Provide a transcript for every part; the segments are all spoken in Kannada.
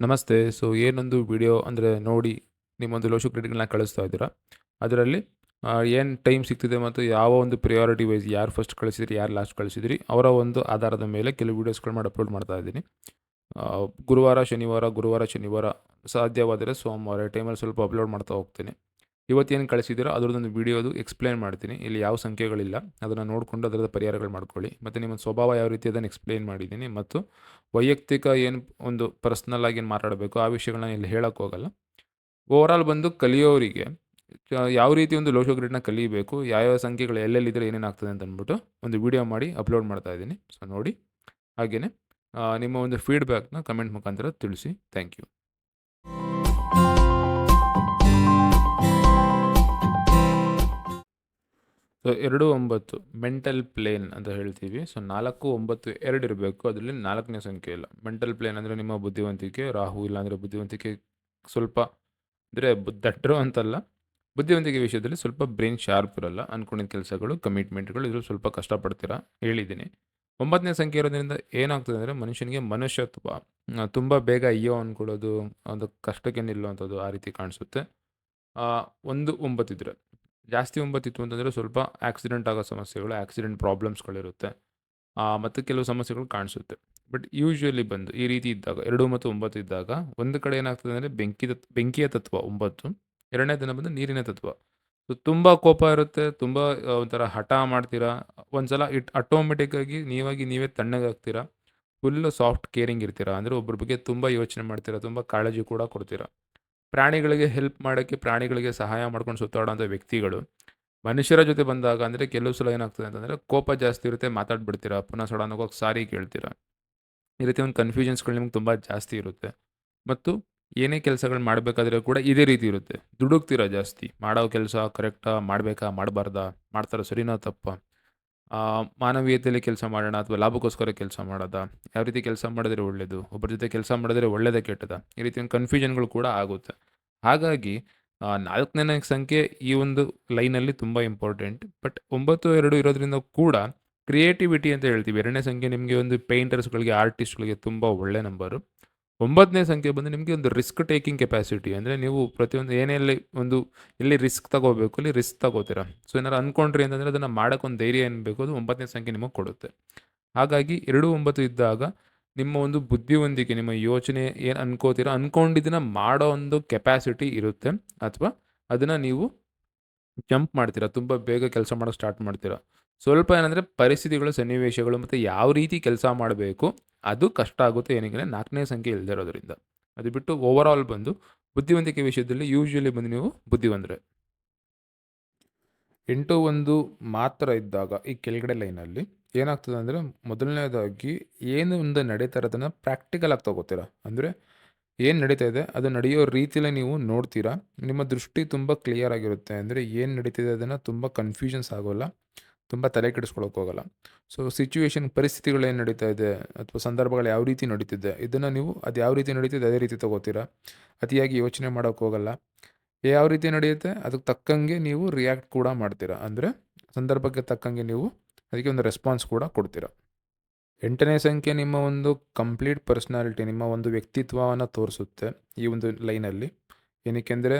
ನಮಸ್ತೆ. ಸೊ, ಏನೊಂದು ವಿಡಿಯೋ ಅಂದರೆ ನೋಡಿ ನಿಮ್ಮೊಂದು ಲೋಶು ಕ್ರೆಡಿಟ್ಗಳನ್ನ ಕಳಿಸ್ತಾ ಇದ್ದೀರಾ? ಅದರಲ್ಲಿ ಏನು ಟೈಮ್ ಸಿಗ್ತಿದೆ ಮತ್ತು ಯಾವ ಒಂದು ಪ್ರಿಯಾರಿಟಿ ವೈಸ್ ಯಾರು ಫಸ್ಟ್ ಕಳಿಸಿದ್ರಿ, ಯಾರು ಲಾಸ್ಟ್ ಕಳಿಸಿದ್ರಿ, ಅವರ ಒಂದು ಆಧಾರದ ಮೇಲೆ ಕೆಲವು ವೀಡಿಯೋಸ್ಗಳು ಮಾಡಿ ಅಪ್ಲೋಡ್ ಮಾಡ್ತಾ ಇದ್ದೀನಿ. ಗುರುವಾರ, ಶನಿವಾರ ಗುರುವಾರ, ಶನಿವಾರ ಸಾಧ್ಯವಾದರೆ ಸೋಮವಾರ ಟೈಮಲ್ಲಿ ಸ್ವಲ್ಪ ಅಪ್ಲೋಡ್ ಮಾಡ್ತಾ ಹೋಗ್ತೀನಿ. ಇವತ್ತೇನು ಕಳಿಸಿದ್ದೀರೋ ಅದರದ್ದೊಂದು ವೀಡಿಯೋದು ಎಕ್ಸ್ಪ್ಲೇನ್ ಮಾಡ್ತೀನಿ. ಇಲ್ಲಿ ಯಾವ ಸಂಖ್ಯೆಗಳಿಲ್ಲ. ಅದನ್ನು ನೋಡಿಕೊಂಡು ಅದರದ ಪರಿಹಾರಗಳು ಮಾಡ್ಕೊಳ್ಳಿ. ಮತ್ತು ನಿಮ್ಮ ಸ್ವಭಾವ ಯಾವ ರೀತಿ ಅದನ್ನು ಎಕ್ಸ್ಪ್ಲೇನ್ ಮಾಡಿದ್ದೀನಿ ಮತ್ತು ವೈಯಕ್ತಿಕ ಏನು ಒಂದು ಪರ್ಸ್ನಲ್ ಆಗಿ ಏನು ಮಾತಾಡಬೇಕು ಆ ವಿಷಯಗಳನ್ನ ಇಲ್ಲಿ ಹೇಳೋಕ್ಕೆ ಹೋಗಲ್ಲ. ಓವರಾಲ್ ಬಂದು ಕಲಿಯೋರಿಗೆ ಯಾವ ರೀತಿ ಒಂದು ಲೋಶೋ ಗ್ರೇಡ್ನ ಕಲಿಬೇಕು, ಯಾವ್ಯಾವ ಸಂಖ್ಯೆಗಳು ಎಲ್ಲೆಲ್ಲಿದ್ದರೆ ಏನೇನು ಆಗ್ತದೆ ಅಂತ ಅಂದ್ಬಿಟ್ಟು ಒಂದು ವಿಡಿಯೋ ಮಾಡಿ ಅಪ್ಲೋಡ್ ಮಾಡ್ತಾ ಇದ್ದೀನಿ. ಸೊ ನೋಡಿ. ಹಾಗೆಯೇ ನಿಮ್ಮ ಒಂದು ಫೀಡ್ಬ್ಯಾಕ್ನ ಕಮೆಂಟ್ ಮುಖಾಂತರ ತಿಳಿಸಿ. ಥ್ಯಾಂಕ್ ಯು ಸೊ ಎರಡು ಒಂಬತ್ತು ಮೆಂಟಲ್ ಪ್ಲೇನ್ ಅಂತ ಹೇಳ್ತೀವಿ. ಸೊ ನಾಲ್ಕು ಒಂಬತ್ತು ಎರಡು ಇರಬೇಕು. ಅದರಲ್ಲಿ ನಾಲ್ಕನೇ ಸಂಖ್ಯೆ ಇಲ್ಲ. ಮೆಂಟಲ್ ಪ್ಲೇನ್ ಅಂದರೆ ನಿಮ್ಮ ಬುದ್ಧಿವಂತಿಕೆ, ರಾಹು ಇಲ್ಲಾಂದರೆ ಬುದ್ಧಿವಂತಿಕೆ ಸ್ವಲ್ಪ ಅಂದರೆ ದಟ್ಟರು ಅಂತಲ್ಲ. ಬುದ್ಧಿವಂತಿಕೆ ವಿಷಯದಲ್ಲಿ ಸ್ವಲ್ಪ ಬ್ರೈನ್ ಶಾರ್ಪ್ ಇರಲ್ಲ. ಅಂದ್ಕೊಂಡಿದ್ದ ಕೆಲಸಗಳು ಕಮಿಟ್ಮೆಂಟ್ಗಳು ಇದ್ರಲ್ಲಿ ಸ್ವಲ್ಪ ಕಷ್ಟಪಡ್ತೀರಾ? ಹೇಳಿದ್ದೀನಿ. ಒಂಬತ್ತನೇ ಸಂಖ್ಯೆ ಇರೋದ್ರಿಂದ ಏನಾಗ್ತದೆ ಅಂದರೆ ಮನುಷ್ಯನಿಗೆ ಮನುಷ್ಯತ್ವ ತುಂಬ ಬೇಗ ಅಯ್ಯೋ ಅಂದ್ಕೊಳ್ಳೋದು ಒಂದು ಕಷ್ಟಕ್ಕೆ ನಿಲ್ಲುವಂಥದ್ದು ಆ ರೀತಿ ಕಾಣಿಸುತ್ತೆ. ಒಂದು ಒಂಬತ್ತಿದ್ರೆ. ಜಾಸ್ತಿ ಒಂಬತ್ತಿತ್ತು ಅಂತಂದರೆ ಸ್ವಲ್ಪ ಆಕ್ಸಿಡೆಂಟ್ ಆಗೋ ಸಮಸ್ಯೆಗಳು ಆಕ್ಸಿಡೆಂಟ್ ಪ್ರಾಬ್ಲಮ್ಸ್ಗಳಿರುತ್ತೆ ಮತ್ತು ಕೆಲವು ಸಮಸ್ಯೆಗಳು ಕಾಣಿಸುತ್ತೆ. ಬಟ್ ಯೂಶ್ವಲಿ ಬಂದು ಈ ರೀತಿ ಇದ್ದಾಗ, ಎರಡು ಮತ್ತು ಒಂಬತ್ತು ಇದ್ದಾಗ ಒಂದು ಕಡೆ ಏನಾಗ್ತದೆ ಅಂದರೆ ಬೆಂಕಿ ತತ್ ಬೆಂಕಿಯ ತತ್ವ ಒಂಬತ್ತು, ಎರಡನೇ ದಿನ ಬಂದು ನೀರಿನ ತತ್ವ. ಸೊ ತುಂಬ ಕೋಪ ಇರುತ್ತೆ, ತುಂಬ ಒಂಥರ ಹಠ ಮಾಡ್ತೀರಾ, ಒಂದ್ಸಲ ಇಟ್ ಆಟೋಮೆಟಿಕ್ಕಾಗಿ ನೀವಾಗಿ ನೀವೇ ತಣ್ಣಗಾಗ್ತೀರಾ ಫುಲ್ಲು ಸಾಫ್ಟ್ ಕೇರಿಂಗ್ ಇರ್ತೀರಾ, ಅಂದರೆ ಒಬ್ಬರ ಬಗ್ಗೆ ತುಂಬ ಯೋಚನೆ ಮಾಡ್ತೀರಾ, ತುಂಬ ಕಾಳಜಿ ಕೂಡ ಕೊಡ್ತೀರಾ. ಪ್ರಾಣಿಗಳಿಗೆ ಹೆಲ್ಪ್ ಮಾಡೋಕ್ಕೆ, ಪ್ರಾಣಿಗಳಿಗೆ ಸಹಾಯ ಮಾಡ್ಕೊಂಡು ಸುತ್ತಾಡೋಂಥ ವ್ಯಕ್ತಿಗಳು, ಮನುಷ್ಯರ ಜೊತೆ ಬಂದಾಗ ಅಂದರೆ ಕೆಲವು ಸಲ ಏನಾಗ್ತದೆ ಅಂತಂದರೆ ಕೋಪ ಜಾಸ್ತಿ ಇರುತ್ತೆ, ಮಾತಾಡ್ಬಿಡ್ತೀರಾ, ಪುನಃ ಸಡನ್ ಸಾರಿ ಕೇಳ್ತೀರಾ. ಈ ರೀತಿ ಒಂದು ಕನ್ಫ್ಯೂಷನ್ಸ್ಗಳು ನಿಮ್ಗೆ ತುಂಬ ಜಾಸ್ತಿ ಇರುತ್ತೆ. ಮತ್ತು ಏನೇ ಕೆಲಸಗಳು ಮಾಡಬೇಕಾದ್ರೆ ಕೂಡ ಇದೇ ರೀತಿ ಇರುತ್ತೆ. ದುಡುಕ್ತೀರಾ ಜಾಸ್ತಿ? ಮಾಡೋ ಕೆಲಸ ಕರೆಕ್ಟಾ ಮಾಡಬೇಕಾ, ಮಾಡಬಾರ್ದಾ? ಮಾಡ್ತಾರೋ ಸರಿನಾ ತಪ್ಪ? ಮಾನವೀಯತೆಯಲ್ಲಿ ಕೆಲಸ ಮಾಡೋಣ ಅಥವಾ ಲಾಭಕ್ಕೋಸ್ಕರ ಕೆಲಸ ಮಾಡೋದಾ, ಯಾವ ರೀತಿ ಕೆಲಸ ಮಾಡಿದ್ರೆ ಒಳ್ಳೆಯದು ಒಬ್ಬರ ಜೊತೆ ಕೆಲಸ ಮಾಡಿದ್ರೆ ಒಳ್ಳೆಯದೇ ಕೆಟ್ಟದ, ಈ ರೀತಿ ಒಂದು ಕನ್ಫ್ಯೂಷನ್ಗಳು ಕೂಡ ಆಗುತ್ತೆ. ಹಾಗಾಗಿ ನಾಲ್ಕನೇ ಸಂಖ್ಯೆ ಈ ಒಂದು ಲೈನಲ್ಲಿ ತುಂಬ ಇಂಪಾರ್ಟೆಂಟ್ ಬಟ್ ಒಂಬತ್ತು, ಎರಡು ಇರೋದ್ರಿಂದ ಕೂಡ ಕ್ರಿಯೇಟಿವಿಟಿ ಅಂತ ಹೇಳ್ತೀವಿ. ಎರಡನೇ ಸಂಖ್ಯೆ ನಿಮಗೆ ಒಂದು ಪೇಂಟರ್ಸ್ಗಳಿಗೆ ಆರ್ಟಿಸ್ಟ್ಗಳಿಗೆ ತುಂಬ ಒಳ್ಳೆ ನಂಬರು ಒಂಬತ್ತನೇ ಸಂಖ್ಯೆ ಬಂದು ನಿಮಗೆ ಒಂದು ರಿಸ್ಕ್ ಟೇಕಿಂಗ್ ಕೆಪಾಸಿಟಿ ಅಂದರೆ ನೀವು ಪ್ರತಿಯೊಂದು ಏನೇ ಇಲ್ಲಿ ಒಂದು ಎಲ್ಲಿ ರಿಸ್ಕ್ ತಗೋಬೇಕು, ಅಲ್ಲಿ ರಿಸ್ಕ್ ತಗೋತೀರಾ. ಸೊ ಏನಾರು ಅಂದ್ಕೊಂಡ್ರಿ ಅಂತಂದರೆ ಅದನ್ನು ಮಾಡೋಕ್ಕೊಂದು ಧೈರ್ಯ ಏನು ಬೇಕು, ಅದು ಒಂಬತ್ತನೇ ಸಂಖ್ಯೆ ನಿಮಗೆ ಕೊಡುತ್ತೆ. ಹಾಗಾಗಿ ಎರಡು ಒಂಬತ್ತು ಇದ್ದಾಗ ನಿಮ್ಮ ಒಂದು ಬುದ್ಧಿವಂತಿಕೆ, ನಿಮ್ಮ ಯೋಚನೆ ಏನು ಅನ್ಕೋತೀರ ಅಂದ್ಕೊಂಡಿದ್ದನ್ನ ಮಾಡೋ ಒಂದು ಕೆಪ್ಯಾಸಿಟಿ ಇರುತ್ತೆ. ಅಥವಾ ಅದನ್ನು ನೀವು ಜಂಪ್ ಮಾಡ್ತೀರಾ, ತುಂಬ ಬೇಗ ಕೆಲಸ ಮಾಡೋಕ್ಕೆ ಸ್ಟಾರ್ಟ್ ಮಾಡ್ತೀರಾ. ಸ್ವಲ್ಪ ಏನಂದರೆ ಪರಿಸ್ಥಿತಿಗಳು, ಸನ್ನಿವೇಶಗಳು ಮತ್ತು ಯಾವ ರೀತಿ ಕೆಲಸ ಮಾಡಬೇಕು, ಅದು ಕಷ್ಟ ಆಗುತ್ತೆ ಏನಕ್ಕೆ ನಾಲ್ಕನೇ ಸಂಖ್ಯೆ ಇರೋದ್ರಿಂದ. ಅದು ಬಿಟ್ಟು ಓವರ್ ಆಲ್ ಬಂದು ಬುದ್ಧಿವಂತಿಕೆ ವಿಷಯದಲ್ಲಿ ಯೂಶ್ವಲಿ ಬಂದು ನೀವು ಬುದ್ಧಿವಂತರೆ. ಎಂಟು ಒಂದು ಮಾತ್ರ ಇದ್ದಾಗ ಈ ಕೆಳಗಡೆ ಲೈನಲ್ಲಿ ಏನಾಗ್ತದೆ ಅಂದರೆ ಮೊದಲನೇದಾಗಿ ಏನು ಒಂದು ನಡೀತಾ ಇರೋದನ್ನು ಪ್ರಾಕ್ಟಿಕಲ್ ಆಗಿ ತಗೋತೀರಾ? ಅಂದರೆ ಏನು ನಡೀತಾ ಇದೆ? ಅದು ನಡೆಯೋ ರೀತಿಯಲ್ಲೇ ನೀವು ನೋಡ್ತೀರಾ? ನಿಮ್ಮ ದೃಷ್ಟಿ ತುಂಬ ಕ್ಲಿಯರ್ ಆಗಿರುತ್ತೆ. ಅಂದರೆ ಏನು ನಡೀತಿದೆ ಅದನ್ನು ತುಂಬ ಕನ್ಫ್ಯೂಷನ್ಸ್ ಆಗೋಲ್ಲ. ತುಂಬ ತಲೆ ಕೆಡಿಸ್ಕೊಳಕ್ಕೆ ಹೋಗಲ್ಲ. ಸೊ ಸಿಚುವೇಶನ್ ಪರಿಸ್ಥಿತಿಗಳು ಏನು ನಡೀತಾ ಇದೆ? ಅಥವಾ ಸಂದರ್ಭಗಳು ಯಾವ ರೀತಿ ನಡೀತಿದೆ? ಇದನ್ನು ನೀವು ಅದು ಯಾವ ರೀತಿ ನಡೀತಿದೆ? ಅದೇ ರೀತಿ ತಗೋತೀರಾ? ಅತಿಯಾಗಿ ಯೋಚನೆ ಮಾಡೋಕ್ಕೆ ಹೋಗಲ್ಲ. ಯಾವ ರೀತಿ ನಡೆಯುತ್ತೆ? ಅದಕ್ಕೆ ತಕ್ಕಂಗೆ ನೀವು ರಿಯಾಕ್ಟ್ ಕೂಡ ಮಾಡ್ತೀರಾ. ಅಂದರೆ ಸಂದರ್ಭಕ್ಕೆ ತಕ್ಕಂಗೆ ನೀವು ಅದಕ್ಕೆ ಒಂದು ರೆಸ್ಪಾನ್ಸ್ ಕೂಡ ಕೊಡ್ತೀರಾ. ಎಂಟನೇ ಸಂಖ್ಯೆ ನಿಮ್ಮ ಒಂದು ಕಂಪ್ಲೀಟ್ ಪರ್ಸ್ನಾಲಿಟಿ ನಿಮ್ಮ ಒಂದು ವ್ಯಕ್ತಿತ್ವವನ್ನು ತೋರಿಸುತ್ತೆ ಈ ಒಂದು ಲೈನಲ್ಲಿ ಏನಕ್ಕೆಂದರೆ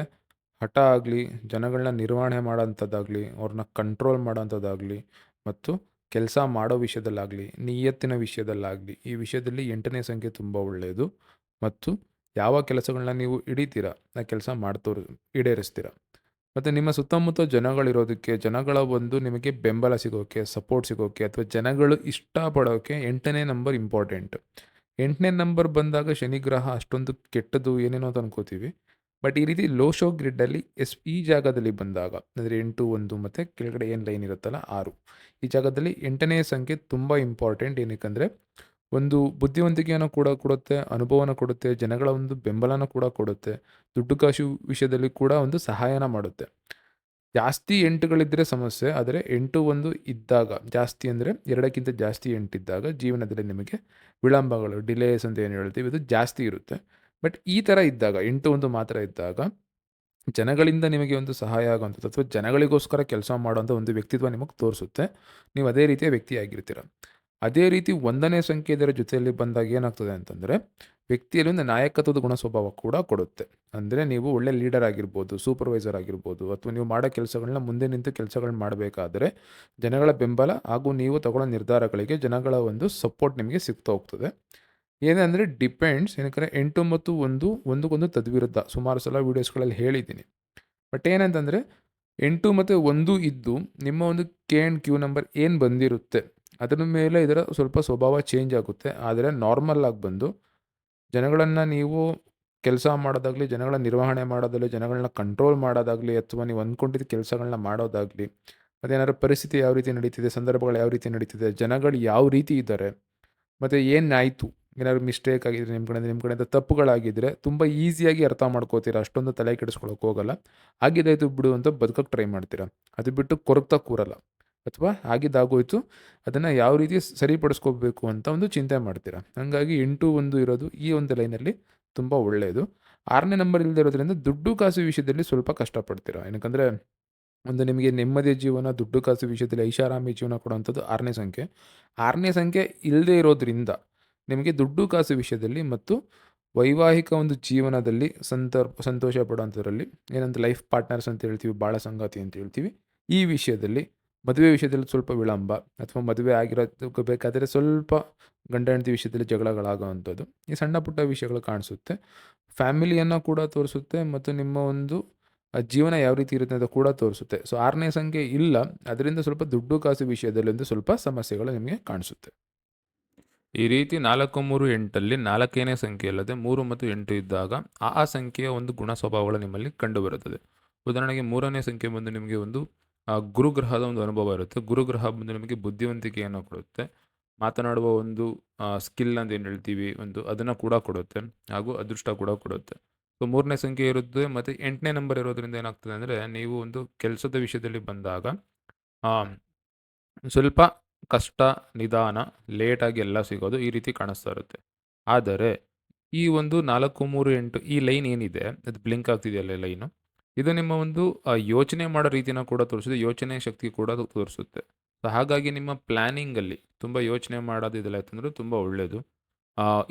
ಹಠ ಆಗಲಿ ಜನಗಳನ್ನ ನಿರ್ವಹಣೆ ಮಾಡೋಂಥದ್ದಾಗಲಿ ಅವ್ರನ್ನ ಕಂಟ್ರೋಲ್ ಮಾಡೋಂಥದ್ದಾಗಲಿ ಮತ್ತು ಕೆಲಸ ಮಾಡೋ ವಿಷಯದಲ್ಲಾಗಲಿ, ನಿಯತ್ತಿನ ವಿಷಯದಲ್ಲಾಗಲಿ, ಈ ವಿಷಯದಲ್ಲಿ ಎಂಟನೇ ಸಂಖ್ಯೆ ತುಂಬ ಒಳ್ಳೆಯದು ಮತ್ತು ಯಾವ ಕೆಲಸಗಳನ್ನ ನೀವು ಹಿಡಿತೀರಾ, ಆ ಕೆಲಸ ಮಾಡ್ತೋರು ಈಡೇರಿಸ್ತೀರ. ಮತ್ತು ನಿಮ್ಮ ಸುತ್ತಮುತ್ತ ಜನಗಳಿರೋದಕ್ಕೆ, ಜನಗಳ ಒಂದು ನಿಮಗೆ ಬೆಂಬಲ ಸಿಗೋಕ್ಕೆ ಸಪೋರ್ಟ್ ಸಿಗೋಕ್ಕೆ ಅಥವಾ ಜನಗಳು ಇಷ್ಟಪಡೋಕ್ಕೆ ಎಂಟನೇ ನಂಬರ್ ಇಂಪಾರ್ಟೆಂಟ್ ಎಂಟನೇ ನಂಬರ್ ಬಂದಾಗ ಶನಿಗ್ರಹ ಅಷ್ಟೊಂದು ಕೆಟ್ಟದು ಏನೇನೋ ಅಂತ ಅನ್ಕೋತೀವಿ. ಬಟ್ ಈ ರೀತಿ ಲೋ ಶೋ ಗ್ರಿಡ್ಡಲ್ಲಿ ಎಸ್ ಈ ಜಾಗದಲ್ಲಿ ಬಂದಾಗ, ಅಂದರೆ ಎಂಟು, ಒಂದು ಮತ್ತು ಕೆಳಗಡೆ ಏನು ಲೈನ್ ಇರುತ್ತಲ್ಲ ಆರು, ಈ ಜಾಗದಲ್ಲಿ ಎಂಟನೇ ಸಂಖ್ಯೆ ತುಂಬ ಇಂಪಾರ್ಟೆಂಟ್ ಏನಕ್ಕಂದರೆ ಒಂದು ಬುದ್ಧಿವಂತಿಕೆಯನ್ನು ಕೂಡ ಕೊಡುತ್ತೆ ಅನುಭವನ ಕೊಡುತ್ತೆ, ಜನಗಳ ಒಂದು ಬೆಂಬಲನ ಕೂಡ ಕೊಡುತ್ತೆ, ದುಡ್ಡು ಕಾಸು ವಿಷಯದಲ್ಲಿ ಕೂಡ ಒಂದು ಸಹಾಯನ ಮಾಡುತ್ತೆ. ಜಾಸ್ತಿ ಎಂಟುಗಳಿದ್ದರೆ ಸಮಸ್ಯೆ, ಆದರೆ ಎಂಟು, ಒಂದು ಇದ್ದಾಗ, ಜಾಸ್ತಿ ಅಂದರೆ ಎರಡಕ್ಕಿಂತ ಜಾಸ್ತಿ ಎಂಟಿದ್ದಾಗ ಜೀವನದಲ್ಲಿ ನಿಮಗೆ ವಿಳಂಬಗಳು ಡಿಲೇಸ್ ಅಂತ ಏನು ಹೇಳ್ತೀವಿ, ಇದು ಜಾಸ್ತಿ ಇರುತ್ತೆ. ಬಟ್ ಈ ಥರ ಇದ್ದಾಗ, ಎಂಟು ಒಂದು ಮಾತ್ರ ಇದ್ದಾಗ, ಜನಗಳಿಂದ ನಿಮಗೆ ಒಂದು ಸಹಾಯ ಆಗುವಂಥದ್ದು ಅಥವಾ ಜನಗಳಿಗೋಸ್ಕರ ಕೆಲಸ ಮಾಡುವಂಥ ಒಂದು ವ್ಯಕ್ತಿತ್ವ ನಿಮಗೆ ತೋರಿಸುತ್ತೆ. ನೀವು ಅದೇ ರೀತಿಯ ವ್ಯಕ್ತಿ ಆಗಿರ್ತೀರ ಅದೇ ರೀತಿ ಒಂದನೇ ಸಂಖ್ಯೆ ಜೊತೆಯಲ್ಲಿ ಬಂದಾಗ ಏನಾಗ್ತದೆ ಅಂತಂದರೆ, ವ್ಯಕ್ತಿಯಲ್ಲಿ ಒಂದು ನಾಯಕತ್ವದ ಗುಣ ಸ್ವಭಾವ ಕೂಡ ಕೊಡುತ್ತೆ. ಅಂದರೆ ನೀವು ಒಳ್ಳೆ ಲೀಡರ್ ಆಗಿರ್ಬೋದು, ಸೂಪರ್ವೈಸರ್ ಆಗಿರ್ಬೋದು, ಅಥವಾ ನೀವು ಮಾಡೋ ಕೆಲಸಗಳನ್ನ ಮುಂದೆ ನಿಂತು ಕೆಲಸಗಳನ್ನ ಮಾಡಬೇಕಾದ್ರೆ, ಜನಗಳ ಬೆಂಬಲ ಹಾಗೂ ನೀವು ತಗೊಳ್ಳೋ ನಿರ್ಧಾರಗಳಿಗೆ ಜನಗಳ ಒಂದು ಸಪೋರ್ಟ್ ನಿಮಗೆ ಸಿಗ್ತಾ ಹೋಗ್ತದೆ. ಏನಂದರೆ ಡಿಪೆಂಡ್ಸ್ ಏನಕ್ಕೆ ಎಂಟು ಮತ್ತು ಒಂದು, ಒಂದಕ್ಕೊಂದು ತದ್ವಿರುದ್ಧ. ಸುಮಾರು ಸಲ ವೀಡಿಯೋಸ್ಗಳಲ್ಲಿ ಹೇಳಿದ್ದೀನಿ. ಬಟ್ ಏನಂತಂದರೆ, ಎಂಟು ಮತ್ತು ಒಂದು ಇದ್ದು ನಿಮ್ಮ ಒಂದು ಕೆ ಆ್ಯಂಡ್ ಕ್ಯೂ ನಂಬರ್ ಏನು ಬಂದಿರುತ್ತೆ, ಅದರ ಮೇಲೆ ಇದರ ಸ್ವಲ್ಪ ಸ್ವಭಾವ ಚೇಂಜ್ ಆಗುತ್ತೆ. ಆದರೆ ನಾರ್ಮಲ್ ಆಗಿ ಬಂದು ಜನಗಳನ್ನು ನೀವು ಕೆಲಸ ಮಾಡೋದಾಗಲಿ, ಜನಗಳ ನಿರ್ವಹಣೆ ಮಾಡೋದಾಗಲಿ, ಜನಗಳನ್ನ ಕಂಟ್ರೋಲ್ ಮಾಡೋದಾಗಲಿ, ಅಥವಾ ನೀವು ಅಂದ್ಕೊಂಡಿದ್ದ ಕೆಲಸಗಳನ್ನ ಮಾಡೋದಾಗಲಿ ಮತ್ತು ಪರಿಸ್ಥಿತಿ ಯಾವ ರೀತಿ ನಡೀತಿದೆ, ಸಂದರ್ಭಗಳು ಯಾವ ರೀತಿ ನಡೀತಿದೆ, ಜನಗಳು ಯಾವ ರೀತಿ ಇದ್ದಾರೆ, ಮತ್ತು ಏನಾಯಿತು ಏನಾದ್ರು ಮಿಸ್ಟೇಕ್ ಆಗಿದ್ರೆ ನಿಮ್ಮ ಕಡೆಯಿಂದ ನಿಮ್ಮ ಕಡೆಯಿಂದ ತಪ್ಪುಗಳಾಗಿದ್ದರೆ ತುಂಬ ಈಸಿಯಾಗಿ ಅರ್ಥ ಮಾಡ್ಕೋತೀರಾ? ಅಷ್ಟೊಂದು ತಲೆ ಕೆಡಿಸ್ಕೊಳಕ್ಕೆ ಹೋಗಲ್ಲ. ಆಗಿದ್ದಾಯ್ತು ಬಿಡು ಅಂತ ಬದುಕಕ್ಕೆ ಟ್ರೈ ಮಾಡ್ತೀರಾ? ಅದು ಬಿಟ್ಟು ಕೊರಗ್ತಾ ಕೂರಲ್ಲ. ಅಥವಾ ಆಗಿದ್ದಾಗೋಯ್ತು ಅದನ್ನು ಯಾವ ರೀತಿ ಸರಿಪಡಿಸ್ಕೋಬೇಕು ಅಂತ ಒಂದು ಚಿಂತೆ ಮಾಡ್ತೀರಾ? ಹಾಗಾಗಿ ಎಂಟು ಒಂದು ಇರೋದು ಈ ಒಂದು ಲೈನಲ್ಲಿ ತುಂಬ ಒಳ್ಳೆಯದು. ಆರನೇ ನಂಬರ್ ಇರೋದ್ರಿಂದ ದುಡ್ಡು ಕಾಸು ವಿಷಯದಲ್ಲಿ ಸ್ವಲ್ಪ ಕಷ್ಟಪಡ್ತೀರಾ? ಏನಕ್ಕಂದರೆ ಒಂದು ನಿಮಗೆ ನೆಮ್ಮದಿಯ ಜೀವನ, ದುಡ್ಡು ಕಾಸು ವಿಷಯದಲ್ಲಿ ಐಷಾರಾಮಿ ಜೀವನ ಕೊಡುವಂಥದ್ದು ಆರನೇ ಸಂಖ್ಯೆ. ಆರನೇ ಸಂಖ್ಯೆ ಇಲ್ಲದೆ ಇರೋದ್ರಿಂದ ನಿಮಗೆ ದುಡ್ಡು ಕಾಸು ವಿಷಯದಲ್ಲಿ ಮತ್ತು ವೈವಾಹಿಕ ಒಂದು ಜೀವನದಲ್ಲಿ ಸಂತರ್, ಸಂತೋಷ ಪಡುವಂಥದ್ರಲ್ಲಿ ಏನಂತ ಲೈಫ್ ಪಾರ್ಟ್ನರ್ಸ್ ಅಂತ ಹೇಳ್ತೀವಿ ಭಾಳ ಸಂಗಾತಿ ಅಂತ ಹೇಳ್ತೀವಿ, ಈ ವಿಷಯದಲ್ಲಿ, ಮದುವೆ ವಿಷಯದಲ್ಲಿ ಸ್ವಲ್ಪ ವಿಳಂಬ ಅಥವಾ ಮದುವೆ ಆಗಿರೋದಕ್ಕೆ ಬೇಕಾದರೆ ಸ್ವಲ್ಪ ಗಂಡ ಹೆಂಡತಿ ವಿಷಯದಲ್ಲಿ ಜಗಳಗಳಾಗುವಂಥದ್ದು, ಈ ಸಣ್ಣ ಪುಟ್ಟ ವಿಷಯಗಳು ಕಾಣಿಸುತ್ತೆ. ಫ್ಯಾಮಿಲಿಯನ್ನು ಕೂಡ ತೋರಿಸುತ್ತೆ ಮತ್ತು ನಿಮ್ಮ ಒಂದು ಜೀವನ ಯಾವ ರೀತಿ ಇರುತ್ತೆ ಅಂತ ಕೂಡ ತೋರಿಸುತ್ತೆ. ಸೊ, ಆರನೇ ಸಂಖ್ಯೆ ಇಲ್ಲ, ಅದರಿಂದ ಸ್ವಲ್ಪ ದುಡ್ಡು ಕಾಸು ವಿಷಯದಲ್ಲಿ ಒಂದು ಸ್ವಲ್ಪ ಸಮಸ್ಯೆಗಳು ನಿಮಗೆ ಕಾಣಿಸುತ್ತೆ. ಈ ರೀತಿ ನಾಲ್ಕು ಮೂರು ಎಂಟಲ್ಲಿ ನಾಲ್ಕೇನೇ ಸಂಖ್ಯೆ ಅಲ್ಲದೆ ಮೂರು ಮತ್ತು ಎಂಟು ಇದ್ದಾಗ ಆ ಆ ಸಂಖ್ಯೆಯ ಒಂದು ಗುಣ ಸ್ವಭಾವಗಳು ನಿಮ್ಮಲ್ಲಿ ಕಂಡುಬರುತ್ತದೆ. ಉದಾಹರಣೆಗೆ ಮೂರನೇ ಸಂಖ್ಯೆ ಬಂದು ನಿಮಗೆ ಒಂದು ಗುರುಗ್ರಹದ ಒಂದು ಅನುಭವ ಇರುತ್ತೆ. ಗುರುಗ್ರಹ ಬಂದು ನಿಮಗೆ ಬುದ್ಧಿವಂತಿಕೆಯನ್ನು ಕೊಡುತ್ತೆ. ಮಾತನಾಡುವ ಒಂದು ಸ್ಕಿಲ್ ಅಂತ ಏನು ಹೇಳ್ತೀವಿ? ಒಂದು ಅದನ್ನು ಕೂಡ ಕೊಡುತ್ತೆ ಹಾಗೂ ಅದೃಷ್ಟ ಕೂಡ ಕೊಡುತ್ತೆ. ಸೊ, ಮೂರನೇ ಸಂಖ್ಯೆ ಇರುತ್ತೆ ಮತ್ತು ಎಂಟನೇ ನಂಬರ್ ಇರೋದ್ರಿಂದ ಏನಾಗ್ತದೆ ಅಂದರೆ ನೀವು ಒಂದು ಕೆಲಸದ ವಿಷಯದಲ್ಲಿ ಬಂದಾಗ ಸ್ವಲ್ಪ ಕಷ್ಟ, ನಿಧಾನ ಲೇಟಾಗಿ ಎಲ್ಲ ಸಿಗೋದು ಈ ರೀತಿ ಕಾಣಿಸ್ತಾ ಇರುತ್ತೆ. ಆದರೆ ಈ ಒಂದು ನಾಲ್ಕು, ಮೂರು, ಎಂಟು ಈ ಲೈನ್ ಏನಿದೆ, ಅದು ಬ್ಲಿಂಕ್ ಆಗ್ತಿದೆಯಲ್ಲ ಲೈನು? ಇದು ನಿಮ್ಮ ಒಂದು ಯೋಚನೆ ಮಾಡೋ ರೀತಿನ ಕೂಡ ತೋರಿಸುತ್ತೆ, ಯೋಚನೆ ಶಕ್ತಿ ಕೂಡ ತೋರಿಸುತ್ತೆ. ಸೊ ಹಾಗಾಗಿ ನಿಮ್ಮ ಪ್ಲ್ಯಾನಿಂಗಲ್ಲಿ ತುಂಬ ಯೋಚನೆ ಮಾಡೋದು ಇದೆಲ್ಲ ಇತ್ತಂದ್ರೆ ತುಂಬ ಒಳ್ಳೆಯದು